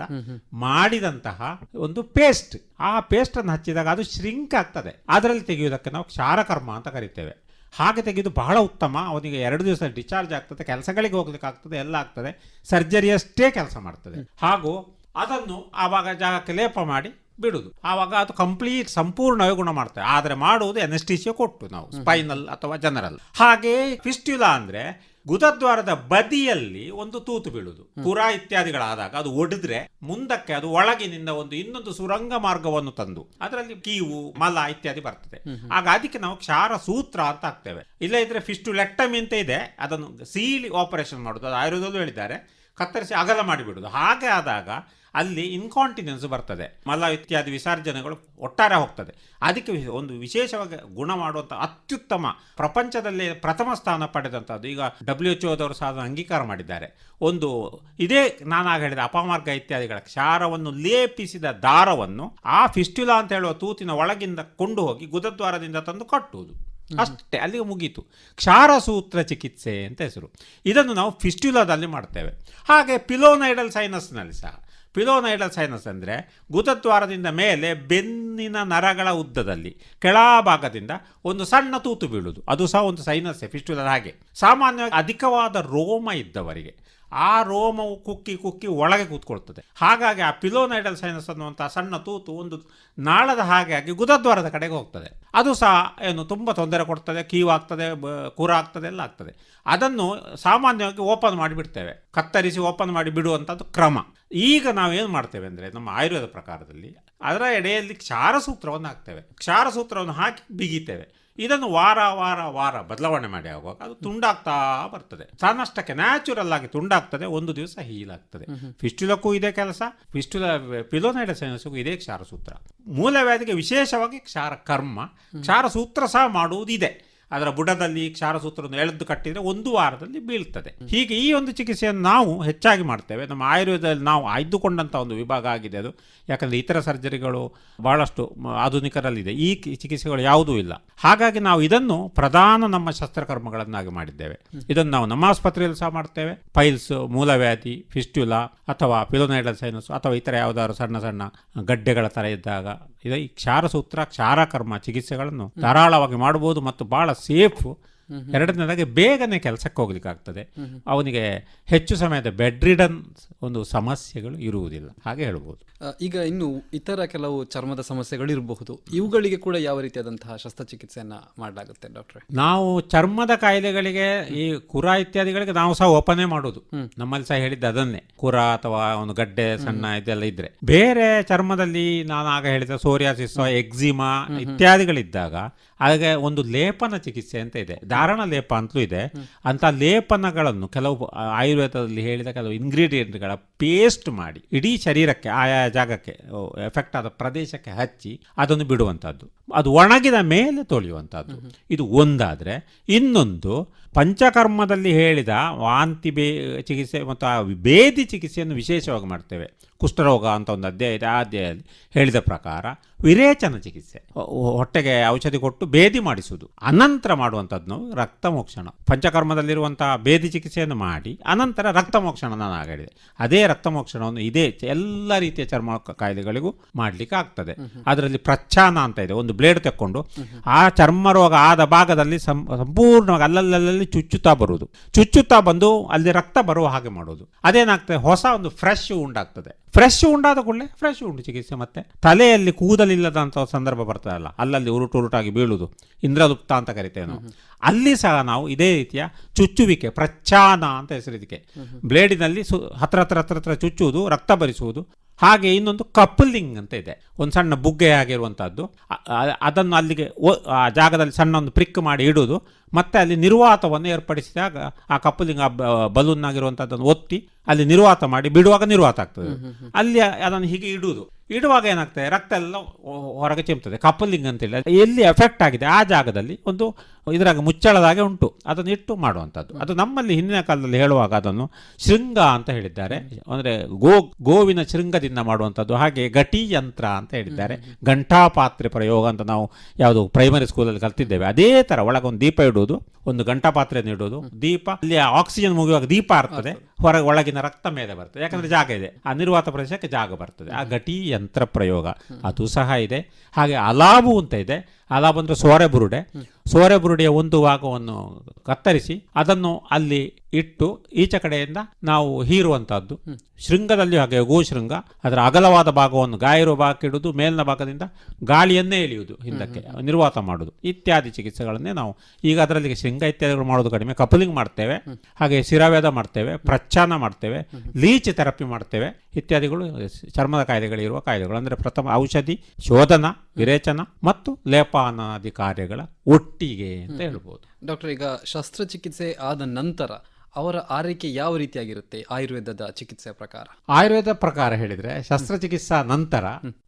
ಮಾಡಿದಂತಹ ಒಂದು ಪೇಸ್ಟ್. ಆ ಪೇಸ್ಟ್ ಅನ್ನು ಹಚ್ಚಿದಾಗ ಅದು ಶ್ರಿಂಕ್ ಆಗ್ತದೆ. ಅದರಲ್ಲಿ ತೆಗೆಯುವುದಕ್ಕೆ ನಾವು ಕ್ಷಾರಕರ್ಮ ಅಂತ ಕರಿತೇವೆ. ಹಾಗೆ ತೆಗೆದು ಬಹಳ ಉತ್ತಮ. ಅವನಿಗೆ ಎರಡು ದಿವಸ ಡಿಸ್ಚಾರ್ಜ್ ಆಗ್ತದೆ ಕೆಲಸಗಳಿಗೆ ಹೋಗ್ಲಿಕ್ಕೆ ಆಗ್ತದೆ ಎಲ್ಲ ಆಗ್ತದೆ. ಸರ್ಜರಿಯಷ್ಟೇ ಕೆಲಸ ಮಾಡ್ತದೆ. ಹಾಗೂ ಅದನ್ನು ಆವಾಗ ಜಾಗಕ್ಕೆ ಲೇಪ ಮಾಡಿ ಬಿಡುದು. ಆವಾಗ ಅದು ಕಂಪ್ಲೀಟ್ ಸಂಪೂರ್ಣವೇ ಗುಣ ಮಾಡ್ತದೆ. ಆದರೆ ಮಾಡುವುದು ಎನಸ್ಟಿಸಿಯೋ ಕೊಟ್ಟು ನಾವು ಸ್ಪೈನಲ್ ಅಥವಾ ಜನರಲ್ ಹಾಗೆ ಫಿಸ್ಟ್ಯುಲಾ ಅಂದ್ರೆ ಗುದದ್ವಾರದ ಬದಿಯಲ್ಲಿ ಒಂದು ತೂತು ಬೀಳುದು. ಪುರ ಇತ್ಯಾದಿಗಳಾದಾಗ ಅದು ಒಡೆದ್ರೆ ಮುಂದಕ್ಕೆ ಅದು ಒಳಗಿನಿಂದ ಒಂದು ಇನ್ನೊಂದು ಸುರಂಗ ಮಾರ್ಗವನ್ನು ತಂದು ಅದರಲ್ಲಿ ಕೀವು ಮಲ ಇತ್ಯಾದಿ ಬರ್ತದೆ. ಆಗ ಅದಕ್ಕೆ ನಾವು ಕ್ಷಾರ ಸೂತ್ರ ಅಂತ ಹಾಕ್ತೇವೆ. ಇಲ್ಲ ಇದ್ರೆ ಫಿಸ್ಟುಲೆಕ್ಟಮಿ ಅಂತ ಇದೆ. ಅದನ್ನು ಸೀಲಿ ಆಪರೇಷನ್ ಮಾಡುದು. ಅದು ಆಯುರ್ವೇದಲ್ಲೂ ಹೇಳಿದ್ದಾರೆ. ಕತ್ತರಿಸಿ ಅಗಲ ಮಾಡಿಬಿಡುದು. ಹಾಗೆ ಆದಾಗ ಅಲ್ಲಿ ಇನ್ಕಾಂಟಿನೆನ್ಸ್ ಬರ್ತದೆ. ಮಲ ಇತ್ಯಾದಿ ವಿಸರ್ಜನೆಗಳು ಒಟ್ಟಾರೆ ಹೋಗ್ತದೆ. ಅದಕ್ಕೆ ಒಂದು ವಿಶೇಷವಾಗಿ ಗುಣ ಮಾಡುವಂಥ ಅತ್ಯುತ್ತಮ ಪ್ರಪಂಚದಲ್ಲೇ ಪ್ರಥಮ ಸ್ಥಾನ ಪಡೆದಂಥದ್ದು. ಈಗ ಡಬ್ಲ್ಯೂ ಎಚ್ ಓದವರು ಸಹ ಅದನ್ನು ಅಂಗೀಕಾರ ಮಾಡಿದ್ದಾರೆ. ಒಂದು ಇದೇ ನಾನಾಗ ಹೇಳಿದ ಅಪಮಾರ್ಗ ಇತ್ಯಾದಿಗಳ ಕ್ಷಾರವನ್ನು ಲೇಪಿಸಿದ ದಾರವನ್ನು ಆ ಫಿಸ್ಟ್ಯುಲಾ ಅಂತ ಹೇಳುವ ತೂತಿನ ಒಳಗಿಂದ ಕೊಂಡು ಹೋಗಿ ಗುದದ್ವಾರದಿಂದ ತಂದು ಕಟ್ಟುವುದು. ಅಷ್ಟೇ ಅಲ್ಲಿಗೆ ಮುಗೀತು. ಕ್ಷಾರ ಸೂತ್ರ ಚಿಕಿತ್ಸೆ ಅಂತ ಹೆಸರು. ಇದನ್ನು ನಾವು ಫಿಸ್ಟ್ಯುಲಾದಲ್ಲಿ ಮಾಡ್ತೇವೆ. ಹಾಗೆ ಪಿಲೋನೈಡಲ್ ಸೈನಸ್ನಲ್ಲಿ ಸಹ. ಪಿಲೋನೈಡಲ್ ಸೈನಸ್ ಅಂದರೆ ಗುದದ್ವಾರದಿಂದ ಮೇಲೆ ಬೆನ್ನಿನ ನರಗಳ ಉದ್ದದಲ್ಲಿ, ಕೆಳಭಾಗದಿಂದ ಒಂದು ಸಣ್ಣ ತೂತು ಬೀಳುವುದು. ಅದು ಸಹ ಒಂದು ಸೈನಸ್ ಫಿಸ್ಟುಲರ್ ಹಾಗೆ. ಸಾಮಾನ್ಯವಾಗಿ ಅಧಿಕವಾದ ರೋಮ ಇದ್ದವರಿಗೆ. ಆ ರೋಮವು ಕುಕ್ಕಿ ಕುಕ್ಕಿ ಒಳಗೆ ಕೂತ್ಕೊಳ್ತದೆ. ಹಾಗಾಗಿ ಆ ಪಿಲೋನೈಡಲ್ ಸೈನಸ್ ಅನ್ನುವಂಥ ಸಣ್ಣ ತೂತು ಒಂದು ನಾಳದ ಹಾಗೆ ಆಗಿ ಗುದದ್ವಾರದ ಕಡೆಗೆ ಹೋಗ್ತದೆ. ಅದು ಸಹ ಏನು ತುಂಬ ತೊಂದರೆ ಕೊಡ್ತದೆ, ಕೀವಾಗ್ತದೆ ಕೂರ ಆಗ್ತದೆ, ಎಲ್ಲ ಆಗ್ತದೆ. ಅದನ್ನು ಸಾಮಾನ್ಯವಾಗಿ ಓಪನ್ ಮಾಡಿಬಿಡ್ತೇವೆ. ಕತ್ತರಿಸಿ ಓಪನ್ ಮಾಡಿ ಬಿಡುವಂಥದ್ದು ಕ್ರಮ. ಈಗ ನಾವೇನು ಮಾಡ್ತೇವೆ ಅಂದರೆ ನಮ್ಮ ಆಯುರ್ವೇದ ಪ್ರಕಾರದಲ್ಲಿ ಅದರ ಎಡೆಯಲ್ಲಿ ಕ್ಷಾರಸೂತ್ರವನ್ನು ಹಾಕ್ತೇವೆ. ಕ್ಷಾರಸೂತ್ರವನ್ನು ಹಾಕಿ ಬಿಗಿತೇವೆ. ಇದನ್ನು ವಾರ ವಾರ ವಾರ ಬದಲಾವಣೆ ಮಾಡಿ ಆಗುವಾಗ ಅದು ತುಂಡಾಗ್ತಾ ಬರ್ತದೆ. ತನ್ನಷ್ಟಕ್ಕೆ ನ್ಯಾಚುರಲ್ ಆಗಿ ತುಂಡಾಗ್ತದೆ ಒಂದು ದಿವಸ ಹೀಲ್ ಆಗ್ತದೆ. ಫಿಸ್ಟುಲಕ್ಕೂ ಇದೇ ಕೆಲಸ ಫಿಸ್ಟುಲ ಪಿಲೋನೈಡ ಸೈನಸ್ಗೂ ಇದೇ ಕ್ಷಾರ ಸೂತ್ರ ಮೂಲವ್ಯಾಧಿಗೆ ವಿಶೇಷವಾಗಿ ಕ್ಷಾರ ಕರ್ಮ ಕ್ಷಾರ ಸೂತ್ರ ಸಹ ಮಾಡುವುದಿದೆ. ಅದರ ಬುಡದಲ್ಲಿ ಕ್ಷಾರಸೂತ್ರವನ್ನು ಎಳೆದು ಕಟ್ಟಿದರೆ ಒಂದು ವಾರದಲ್ಲಿ ಬೀಳ್ತದೆ. ಹೀಗೆ ಈ ಒಂದು ಚಿಕಿತ್ಸೆಯನ್ನು ನಾವು ಹೆಚ್ಚಾಗಿ ಮಾಡ್ತೇವೆ. ನಮ್ಮ ಆಯುರ್ವೇದದಲ್ಲಿ ನಾವು ಆಯ್ದುಕೊಂಡಂಥ ಒಂದು ವಿಭಾಗ ಆಗಿದೆ ಅದು. ಯಾಕಂದರೆ ಇತರ ಸರ್ಜರಿಗಳು ಬಹಳಷ್ಟು ಆಧುನಿಕರಲ್ಲಿದೆ. ಈ ಚಿಕಿತ್ಸೆಗಳು ಯಾವುದೂ ಇಲ್ಲ. ಹಾಗಾಗಿ ನಾವು ಇದನ್ನು ಪ್ರಧಾನ ನಮ್ಮ ಶಸ್ತ್ರಕರ್ಮಗಳನ್ನಾಗಿ ಮಾಡಿದ್ದೇವೆ. ಇದನ್ನು ನಾವು ನಮ್ಮ ಆಸ್ಪತ್ರೆಯಲ್ಲಿ ಸಹ ಮಾಡ್ತೇವೆ. ಪೈಲ್ಸ್, ಮೂಲವ್ಯಾಧಿ ಫಿಸ್ಟ್ಯುಲಾ ಅಥವಾ ಪಿಲೋನೈಡಲ್ ಸೈನಸ್ ಅಥವಾ ಇತರ ಯಾವುದಾದ್ರು ಸಣ್ಣ ಸಣ್ಣ ಗಡ್ಡೆಗಳ ಥರ ಇದ್ದಾಗ ಇದು ಈ ಕ್ಷಾರಸೂತ್ರ, ಕ್ಷಾರಕರ್ಮ ಚಿಕಿತ್ಸೆಗಳನ್ನು ಧಾರಾಳವಾಗಿ ಮಾಡಬಹುದು ಮತ್ತು ಬಹಳ సేఫ్ ಎರಡನೇದಾಗಿ ಬೇಗನೆ ಕೆಲಸಕ್ಕೆ ಹೋಗ್ಲಿಕ್ಕೆ ಆಗ್ತದೆ ಅವನಿಗೆ ಹೆಚ್ಚು ಸಮಯದ ಬೆಡ್ ರಿಡನ್ ಒಂದು ಸಮಸ್ಯೆಗಳು ಇರುವುದಿಲ್ಲ. ಹಾಗೆ ಹೇಳ್ಬೋದು. ಈಗ ಇನ್ನು ಇತರ ಕೆಲವು ಚರ್ಮದ ಸಮಸ್ಯೆಗಳು ಇರಬಹುದು. ಇವುಗಳಿಗೆ ಕೂಡ ಯಾವ ರೀತಿಯಾದಂತಹ ಶಸ್ತ್ರಚಿಕಿತ್ಸೆಯನ್ನ ಮಾಡಲಾಗುತ್ತೆ ಡಾಕ್ಟ್ರೆ? ನಾವು ಚರ್ಮದ ಕಾಯಿಲೆಗಳಿಗೆ ಈ ಕುರ ಇತ್ಯಾದಿಗಳಿಗೆ ನಾವು ಸಹ ಓಪನೇ ಮಾಡೋದು. ನಮ್ಮಲ್ಲಿ ಸಹ ಹೇಳಿದ್ದೆ ಅದನ್ನೇ. ಕುರ ಅಥವಾ ಒಂದು ಗಡ್ಡೆ ಸಣ್ಣ ಇದೆಲ್ಲ ಇದ್ರೆ. ಬೇರೆ ಚರ್ಮದಲ್ಲಿ ನಾನು ಆಗ ಹೇಳಿದ ಸೋರಿಯಾಸಿಸ್ ಎಕ್ಸಿಮಾ ಇತ್ಯಾದಿಗಳಿದ್ದಾಗ ಹಾಗೆ ಒಂದು ಲೇಪನ ಚಿಕಿತ್ಸೆ ಅಂತ ಇದೆ. ಧಾರಣ ಲೇಪ ಅಂತಲೂ ಇದೆ. ಅಂತ ಲೇಪನಗಳನ್ನು ಕೆಲವು ಆಯುರ್ವೇದದಲ್ಲಿ ಹೇಳಿದ ಕೆಲವು ಇಂಗ್ರೀಡಿಯೆಂಟ್ಗಳ ಪೇಸ್ಟ್ ಮಾಡಿ ಇಡೀ ಶರೀರಕ್ಕೆ ಆಯಾ ಜಾಗಕ್ಕೆ ಎಫೆಕ್ಟ್ ಆದ ಪ್ರದೇಶಕ್ಕೆ ಹಚ್ಚಿ ಅದನ್ನು ಬಿಡುವಂಥದ್ದು. ಅದು ಒಣಗಿದ ಮೇಲೆ ತೊಳೆಯುವಂಥದ್ದು. ಇದು ಒಂದಾದರೆ ಇನ್ನೊಂದು ಪಂಚಕರ್ಮದಲ್ಲಿ ಹೇಳಿದ ವಾಂತಿ ಬೇ ಚಿಕಿತ್ಸೆ ಮತ್ತು ಆ ಬೇದಿ ಚಿಕಿತ್ಸೆಯನ್ನು ವಿಶೇಷವಾಗಿ ಮಾಡ್ತೇವೆ. ಕುಷ್ಠರೋಗ ಅಂತ ಒಂದು ಅಧ್ಯಾಯ ಇದೆ ಆ ಅಧ್ಯಾಯದಲ್ಲಿ ಹೇಳಿದ ಪ್ರಕಾರ ವಿರೇಚನ ಚಿಕಿತ್ಸೆ. ಹೊಟ್ಟೆಗೆ ಔಷಧಿ ಕೊಟ್ಟು ಬೇದಿ ಮಾಡಿಸುವುದು. ಅನಂತರ ಮಾಡುವಂಥದ್ದು ರಕ್ತ ರಕ್ತಮೋಕ್ಷಣ. ಪಂಚಕರ್ಮದಲ್ಲಿರುವಂತಹ ಬೇದಿ ಚಿಕಿತ್ಸೆಯನ್ನು ಮಾಡಿ ಅನಂತರ ರಕ್ತಮೋಕ್ಷಣ ನಾನು ಆಗಿದೆ ಅದೇ ಅದೇ ರಕ್ತಮೋಕ್ಷಣವನ್ನು ಇದೇ ಎಲ್ಲ ರೀತಿಯ ಚರ್ಮ ಕಾಯಿಲೆಗಳಿಗೂ ಮಾಡಲಿಕ್ಕೆ ಆಗ್ತದೆ. ಅದರಲ್ಲಿ ಪ್ರಚ್ಛಾನ ಅಂತ ಇದೆ. ಒಂದು ಬ್ಲೇಡ್ ತೆಕ್ಕೊಂಡು ಆ ಚರ್ಮ ರೋಗ ಆದ ಭಾಗದಲ್ಲಿ ಸಂಪೂರ್ಣವಾಗಿ ಅಲ್ಲಲ್ಲಲ್ಲಿ ಚುಚ್ಚುತ್ತಾ ಬರುವುದು. ಚುಚ್ಚುತ್ತಾ ಬಂದು ಅಲ್ಲಿ ರಕ್ತ ಬರುವ ಹಾಗೆ ಮಾಡೋದು ಅದೇನಾಗ್ತದೆ? ಹೊಸ ಒಂದು ಫ್ರೆಶ್ ಉಂಡಾಗ್ತದೆ. ಫ್ರೆಶ್ ಉಂಡಾದ ಕೂಡಲೇ ಫ್ರೆಶ್ ಉಂಡು ಚಿಕಿತ್ಸೆ ಮತ್ತೆ. ತಲೆಯಲ್ಲಿ ಕೂದಲಿಲ್ಲದಂಥ ಸಂದರ್ಭ ಬರ್ತದಲ್ಲ ಅಲ್ಲಲ್ಲಿ ಉರುಟು ಉರುಟಾಗಿ ಬೀಳುವುದು ಇಂದ್ರಲುಪ್ತ ಅಂತ ಕರಿತೇವೆ ನಾವು. ಅಲ್ಲಿ ಸಹ ನಾವು ಇದೇ ರೀತಿಯ ಚುಚ್ಚುವಿಕೆ ಪ್ರಚ್ಛಾನ ಅಂತ ಹೆಸರಿದಕ್ಕೆ ಬ್ಲೇಡಿನಲ್ಲಿ ಸು ಹತ್ರ ಹತ್ರ ಹತ್ರ ಹತ್ರ ಚುಚ್ಚುವುದು ರಕ್ತ ಬರಿಸುವುದು. ಹಾಗೆ ಇನ್ನೊಂದು ಕಪ್ಪಲಿಂಗ್ ಅಂತ ಇದೆ. ಒಂದು ಸಣ್ಣ ಬುಗ್ಗೆ ಆಗಿರುವಂಥದ್ದು ಅದನ್ನು ಅಲ್ಲಿಗೆ ಆ ಜಾಗದಲ್ಲಿ ಸಣ್ಣ ಒಂದು ಪ್ರಿಕ್ ಮಾಡಿ ಇಡುವುದು ಮತ್ತೆ ಅಲ್ಲಿ ನಿರ್ವಾತವನ್ನು ಏರ್ಪಡಿಸಿದಾಗ ಆ ಕಪ್ಪಲಿಂಗ್ ಬಲೂನ್ ಆಗಿರುವಂಥದ್ದನ್ನು ಒತ್ತಿ ಅಲ್ಲಿ ನಿರ್ವಾತ ಮಾಡಿ ಬಿಡುವಾಗ ನಿರ್ವಾತ ಆಗ್ತದೆ. ಅಲ್ಲಿ ಅದನ್ನು ಹೀಗೆ ಇಡುವುದು. ಇಡುವಾಗ ಏನಾಗ್ತದೆ? ರಕ್ತ ಎಲ್ಲ ಹೊರಗೆ ಚಿಮ್ತದೆ. ಕಪ್ಪಲಿಂಗ್ ಅಂತೇಳಿ ಎಲ್ಲಿ ಎಫೆಕ್ಟ್ ಆಗಿದೆ? ಆ ಜಾಗದಲ್ಲಿ ಒಂದು ಇದ್ರಾಗ ಮುಚ್ಚಳದಾಗೆ ಉಂಟು. ಅದನ್ನು ಇಟ್ಟು ಮಾಡುವಂಥದ್ದು. ಅದು ನಮ್ಮಲ್ಲಿ ಹಿಂದಿನ ಕಾಲದಲ್ಲಿ ಹೇಳುವಾಗ ಅದನ್ನು ಶೃಂಗ ಅಂತ ಹೇಳಿದ್ದಾರೆ. ಅಂದರೆ ಗೋ ಗೋವಿನ ಶೃಂಗದಿಂದ ಮಾಡುವಂಥದ್ದು. ಹಾಗೆ ಘಟಿ ಯಂತ್ರ ಅಂತ ಹೇಳಿದ್ದಾರೆ. ಘಂಟಾಪಾತ್ರೆ ಪ್ರಯೋಗ ಅಂತ ನಾವು ಯಾವುದು ಪ್ರೈಮರಿ ಸ್ಕೂಲಲ್ಲಿ ಕಲ್ತಿದ್ದೇವೆ. ಅದೇ ಥರ ಒಳಗೊಂದು ದೀಪ ಇಡುವುದು. ಒಂದು ಗಂಟಾಪಾತ್ರೆಯನ್ನು ಇಡುವುದು ದೀಪ ಅಲ್ಲಿ ಆಕ್ಸಿಜನ್ ಮುಗಿಯುವಾಗ ದೀಪ ಆರ್ತದೆ. ಹೊರಗೆ ಒಳಗಿನ ರಕ್ತ ಮೇಲೆ ಬರ್ತದೆ. ಯಾಕಂದ್ರೆ ಜಾಗ ಇದೆ. ಆ ನಿರ್ವಾತ ಪ್ರದೇಶಕ್ಕೆ ಜಾಗ ಬರ್ತದೆ. ಆ ಘಟಿ ಯಂತ್ರ ಪ್ರಯೋಗ. ಅದು ಸಹ ಇದೆ. ಹಾಗೆ ಅಲಾಬು ಅಂತ ಇದೆ. ಅಲಾಬು ಬಂದರೆ ಸೋರೆ ಬುರುಡೆ. ಸೋರೆ ಬುರುಡೆಯ ಒಂದು ಭಾಗವನ್ನು ಕತ್ತರಿಸಿ ಅದನ್ನು ಅಲ್ಲಿ ಇಟ್ಟು ಈಚೆ ಕಡೆಯಿಂದ ನಾವು ಹೀರುವಂತಹದ್ದು. ಶೃಂಗದಲ್ಲಿ ಹಾಗೆ ಗೋಶೃಂಗ ಅದರ ಅಗಲವಾದ ಭಾಗವನ್ನು ಗಾಯಿರುವ ಭಾಗಕ್ಕೆ ಇಡುವುದು ಮೇಲಿನ ಭಾಗದಿಂದ ಗಾಳಿಯನ್ನೇ ಎಳೆಯುವುದು ಹಿಂದಕ್ಕೆ ನಿರ್ವಾತ ಮಾಡುವುದು. ಇತ್ಯಾದಿ ಚಿಕಿತ್ಸೆಗಳನ್ನೇ ನಾವು ಈಗ ಅದರಲ್ಲಿ ಶೃಂಗ ಇತ್ಯಾದಿಗಳು ಮಾಡೋದು ಕಡಿಮೆ. ಕಪಲಿಂಗ್ ಮಾಡ್ತೇವೆ ಹಾಗೆ ಶಿರಾವೇದ ಮಾಡ್ತೇವೆ ಪ್ರಚ್ಛಾನ ಮಾಡ್ತೇವೆ ಲೀಚ್ ಥೆರಪಿ ಮಾಡ್ತೇವೆ. ಇತ್ಯಾದಿಗಳು ಚರ್ಮದ ಕಾಯಿಲೆಗಳಿರುವ ಕಾಯಿಲೆಗಳು. ಅಂದರೆ ಪ್ರಥಮ ಔಷಧಿ ಶೋಧನ ವಿರೇಚನ ಮತ್ತು ಲೇಪಾನಾದಿ ಕಾರ್ಯಗಳ ಒಟ್ಟಿಗೆ ಅಂತ ಹೇಳ್ಬೋದು. ಡಾಕ್ಟರ್ ಈಗ ಶಸ್ತ್ರಚಿಕಿತ್ಸೆ ಆದ ನಂತರ ಅವರ ಆರೈಕೆ ಯಾವ ರೀತಿಯಾಗಿರುತ್ತೆ ಆಯುರ್ವೇದದ ಚಿಕಿತ್ಸೆಯ ಪ್ರಕಾರ? ಆಯುರ್ವೇದ ಪ್ರಕಾರ ಹೇಳಿದ್ರೆ ಶಸ್ತ್ರಚಿಕಿತ್ಸಾ ನಂತರ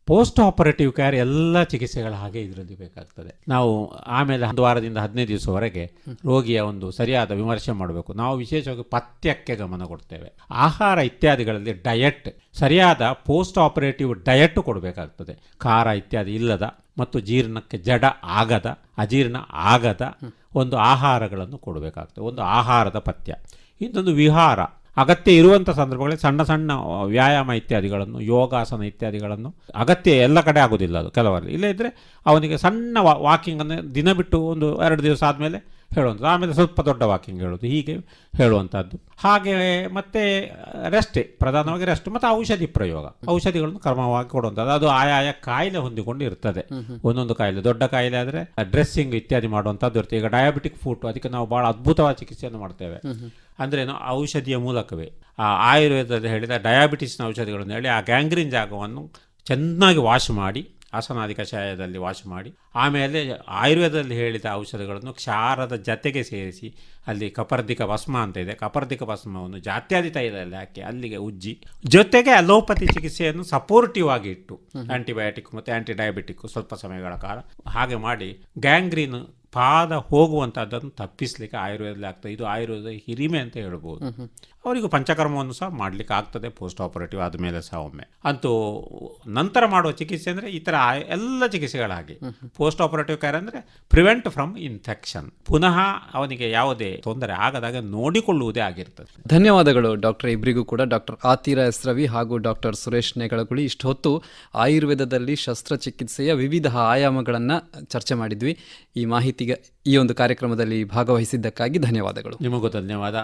ಪೋಸ್ಟ್ ಆಪರೇಟಿವ್ ಕೇರ್ ಎಲ್ಲ ಚಿಕಿತ್ಸೆಗಳ ಹಾಗೆ ಇದರಲ್ಲಿ ಬೇಕಾಗ್ತದೆ. ನಾವು ಆಮೇಲೆ ಒಂದು ವಾರದಿಂದ ಹದಿನೈದು ದಿವಸವರೆಗೆ ರೋಗಿಯ ಒಂದು ಸರಿಯಾದ ವಿಮರ್ಶೆ ಮಾಡಬೇಕು. ನಾವು ವಿಶೇಷವಾಗಿ ಪಥ್ಯಕ್ಕೆ ಗಮನ ಕೊಡ್ತೇವೆ. ಆಹಾರ ಇತ್ಯಾದಿಗಳಲ್ಲಿ ಡಯಟ್ ಸರಿಯಾದ ಪೋಸ್ಟ್ ಆಪರೇಟಿವ್ ಡಯಟ್ ಕೊಡಬೇಕಾಗ್ತದೆ. ಖಾರ ಇತ್ಯಾದಿ ಇಲ್ಲದ ಮತ್ತು ಜೀರ್ಣಕ್ಕೆ ಜಡ ಆಗದ ಅಜೀರ್ಣ ಆಗದ ಒಂದು ಆಹಾರಗಳನ್ನು ಕೊಡಬೇಕಾಗ್ತದೆ. ಒಂದು ಆಹಾರದ ಪಥ್ಯ. ಇನ್ನೊಂದು ವಿಹಾರ. ಅಗತ್ಯ ಇರುವಂಥ ಸಂದರ್ಭಗಳಲ್ಲಿ ಸಣ್ಣ ಸಣ್ಣ ವ್ಯಾಯಾಮ ಇತ್ಯಾದಿಗಳನ್ನು, ಯೋಗಾಸನ ಇತ್ಯಾದಿಗಳನ್ನು ಅಗತ್ಯ ಎಲ್ಲ ಕಡೆ ಆಗೋದಿಲ್ಲ ಅದು ಕೆಲವರಲ್ಲಿ. ಇಲ್ಲೇ ಇದ್ದರೆ ಅವನಿಗೆ ಸಣ್ಣ ವಾಕಿಂಗನ್ನು ದಿನ ಬಿಟ್ಟು ಒಂದು ಎರಡು ದಿವಸ ಆದಮೇಲೆ ಹೇಳುವಂಥದ್ದು. ಆಮೇಲೆ ಸ್ವಲ್ಪ ದೊಡ್ಡ ವಾಕಿಂಗ್ ಹೇಳೋದು. ಹೀಗೆ ಹೇಳುವಂಥದ್ದು. ಹಾಗೆ ಮತ್ತೆ ರೆಸ್ಟ್ ಪ್ರಧಾನವಾಗಿ ರೆಸ್ಟ್ ಮತ್ತು ಔಷಧಿ ಪ್ರಯೋಗ. ಔಷಧಿಗಳನ್ನು ಕ್ರಮವಾಗಿ ಕೊಡುವಂಥದ್ದು. ಅದು ಆಯಾಯ ಕಾಯಿಲೆ ಹೊಂದಿಕೊಂಡು ಇರ್ತದೆ ಒಂದೊಂದು ಕಾಯಿಲೆ ದೊಡ್ಡ ಕಾಯಿಲೆ ಆದರೆ ಡ್ರೆಸ್ಸಿಂಗ್ ಇತ್ಯಾದಿ ಮಾಡುವಂಥದ್ದು ಇರ್ತದೆ. ಈಗ ಡಯಾಬಿಟಿಕ್ ಫುಟ್ ಅದಕ್ಕೆ ನಾವು ಭಾಳ ಅದ್ಭುತವಾದ ಚಿಕಿತ್ಸೆಯನ್ನು ಮಾಡ್ತೇವೆ. ಅಂದ್ರೇನು ಔಷಧಿಯ ಮೂಲಕವೇ. ಆ ಆಯುರ್ವೇದದಲ್ಲಿ ಹೇಳಿದ ಡಯಾಬಿಟಿಸ್ನ ಔಷಧಿಗಳನ್ನು ಹೇಳಿ ಆ ಗ್ಯಾಂಗ್ರೀನ್ ಜಾಗವನ್ನು ಚೆನ್ನಾಗಿ ವಾಶ್ ಮಾಡಿ ಆಸನಾದಿ ಕಷಾಯದಲ್ಲಿ ವಾಶ್ ಮಾಡಿ, ಆಮೇಲೆ ಆಯುರ್ವೇದದಲ್ಲಿ ಹೇಳಿದ ಔಷಧಗಳನ್ನು ಕ್ಷಾರದ ಜತೆಗೆ ಸೇರಿಸಿ ಅಲ್ಲಿ ಕಪರ್ದಿಕ ಭಸ್ಮ ಅಂತ ಇದೆ. ಕಪರ್ದಿಕ ಭಸ್ಮವನ್ನು ಜಾತ್ಯಾದಿ ತೈಲದಲ್ಲಿ ಹಾಕಿ ಅಲ್ಲಿಗೆ ಉಜ್ಜಿ, ಜೊತೆಗೆ ಅಲೋಪತಿ ಚಿಕಿತ್ಸೆಯನ್ನು ಸಪೋರ್ಟಿವ್ ಆಗಿ ಇಟ್ಟು, ಆಂಟಿಬಯೋಟಿಕ್ ಮತ್ತು ಆಂಟಿ ಡಯಾಬಿಟಿಕ್ ಸ್ವಲ್ಪ ಸಮಯಗಳ ಕಾಲ ಹಾಗೆ ಮಾಡಿ ಗ್ಯಾಂಗ್ರೀನ್ ಪಾದ ಹೋಗುವಂಥದ್ದನ್ನು ತಪ್ಪಿಸ್ಲಿಕ್ಕೆ ಆಯುರ್ವೇದದಲ್ಲಿ ಆಗ್ತದೆ ಇದು ಆಯುರ್ವೇದ ಹಿರಿಮೆ ಅಂತ ಹೇಳ್ಬೋದು. ಅವರಿಗೂ ಪಂಚಕರ್ಮವನ್ನು ಸಹ ಮಾಡಲಿಕ್ಕೆ ಆಗ್ತದೆ ಪೋಸ್ಟ್ ಆಪರೇಟಿವ್ ಆದಮೇಲೆ ಸಹ ಒಮ್ಮೆ. ಅಂತೂ ನಂತರ ಮಾಡುವ ಚಿಕಿತ್ಸೆ ಅಂದರೆ ಈ ಥರ ಎಲ್ಲ ಚಿಕಿತ್ಸೆಗಳಾಗಿ. ಪೋಸ್ಟ್ ಆಪರೇಟಿವ್ ಕೇರ್ ಅಂದರೆ ಪ್ರಿವೆಂಟ್ ಫ್ರಮ್ ಇನ್ಫೆಕ್ಷನ್ ಪುನಃ ಅವನಿಗೆ ಯಾವುದೇ ತೊಂದರೆ ಆಗದಾಗ ನೋಡಿಕೊಳ್ಳುವುದೇ ಆಗಿರ್ತದೆ. ಧನ್ಯವಾದಗಳು ಡಾಕ್ಟರ್. ಇಬ್ಬರಿಗೂ ಕೂಡ ಡಾಕ್ಟರ್ ಆತೀರ ಎಸ್ ರವಿ ಹಾಗೂ ಡಾಕ್ಟರ್ ಸುರೇಶ್ ನೆಗಳಗುಳಿ. ಇಷ್ಟು ಹೊತ್ತು ಆಯುರ್ವೇದದಲ್ಲಿ ಶಸ್ತ್ರಚಿಕಿತ್ಸೆಯ ವಿವಿಧ ಆಯಾಮಗಳನ್ನು ಚರ್ಚೆ ಮಾಡಿದ್ವಿ. ಈ ಮಾಹಿತಿಗೆ ಈ ಒಂದು ಕಾರ್ಯಕ್ರಮದಲ್ಲಿ ಭಾಗವಹಿಸಿದ್ದಕ್ಕಾಗಿ ಧನ್ಯವಾದಗಳು. ನಿಮಗೂ ಧನ್ಯವಾದ.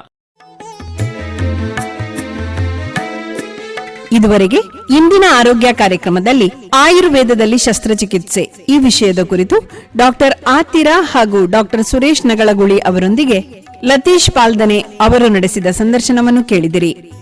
ಇದುವರೆಗೆ ಇಂದಿನ ಆರೋಗ್ಯ ಕಾರ್ಯಕ್ರಮದಲ್ಲಿ ಆಯುರ್ವೇದದಲ್ಲಿ ಶಸ್ತ್ರಚಿಕಿತ್ಸೆ. ಈ ವಿಷಯದ ಕುರಿತು ಡಾಕ್ಟರ್ ಆತಿರಾ ಹಾಗೂ ಡಾಕ್ಟರ್ ಸುರೇಶ್ ನಗಳಗುಳಿ ಅವರೊಂದಿಗೆ ಲತೀಶ್ ಪಾಲ್ದನೆ ಅವರು ನಡೆಸಿದ ಸಂದರ್ಶನವನ್ನು ಕೇಳಿದಿರಿ.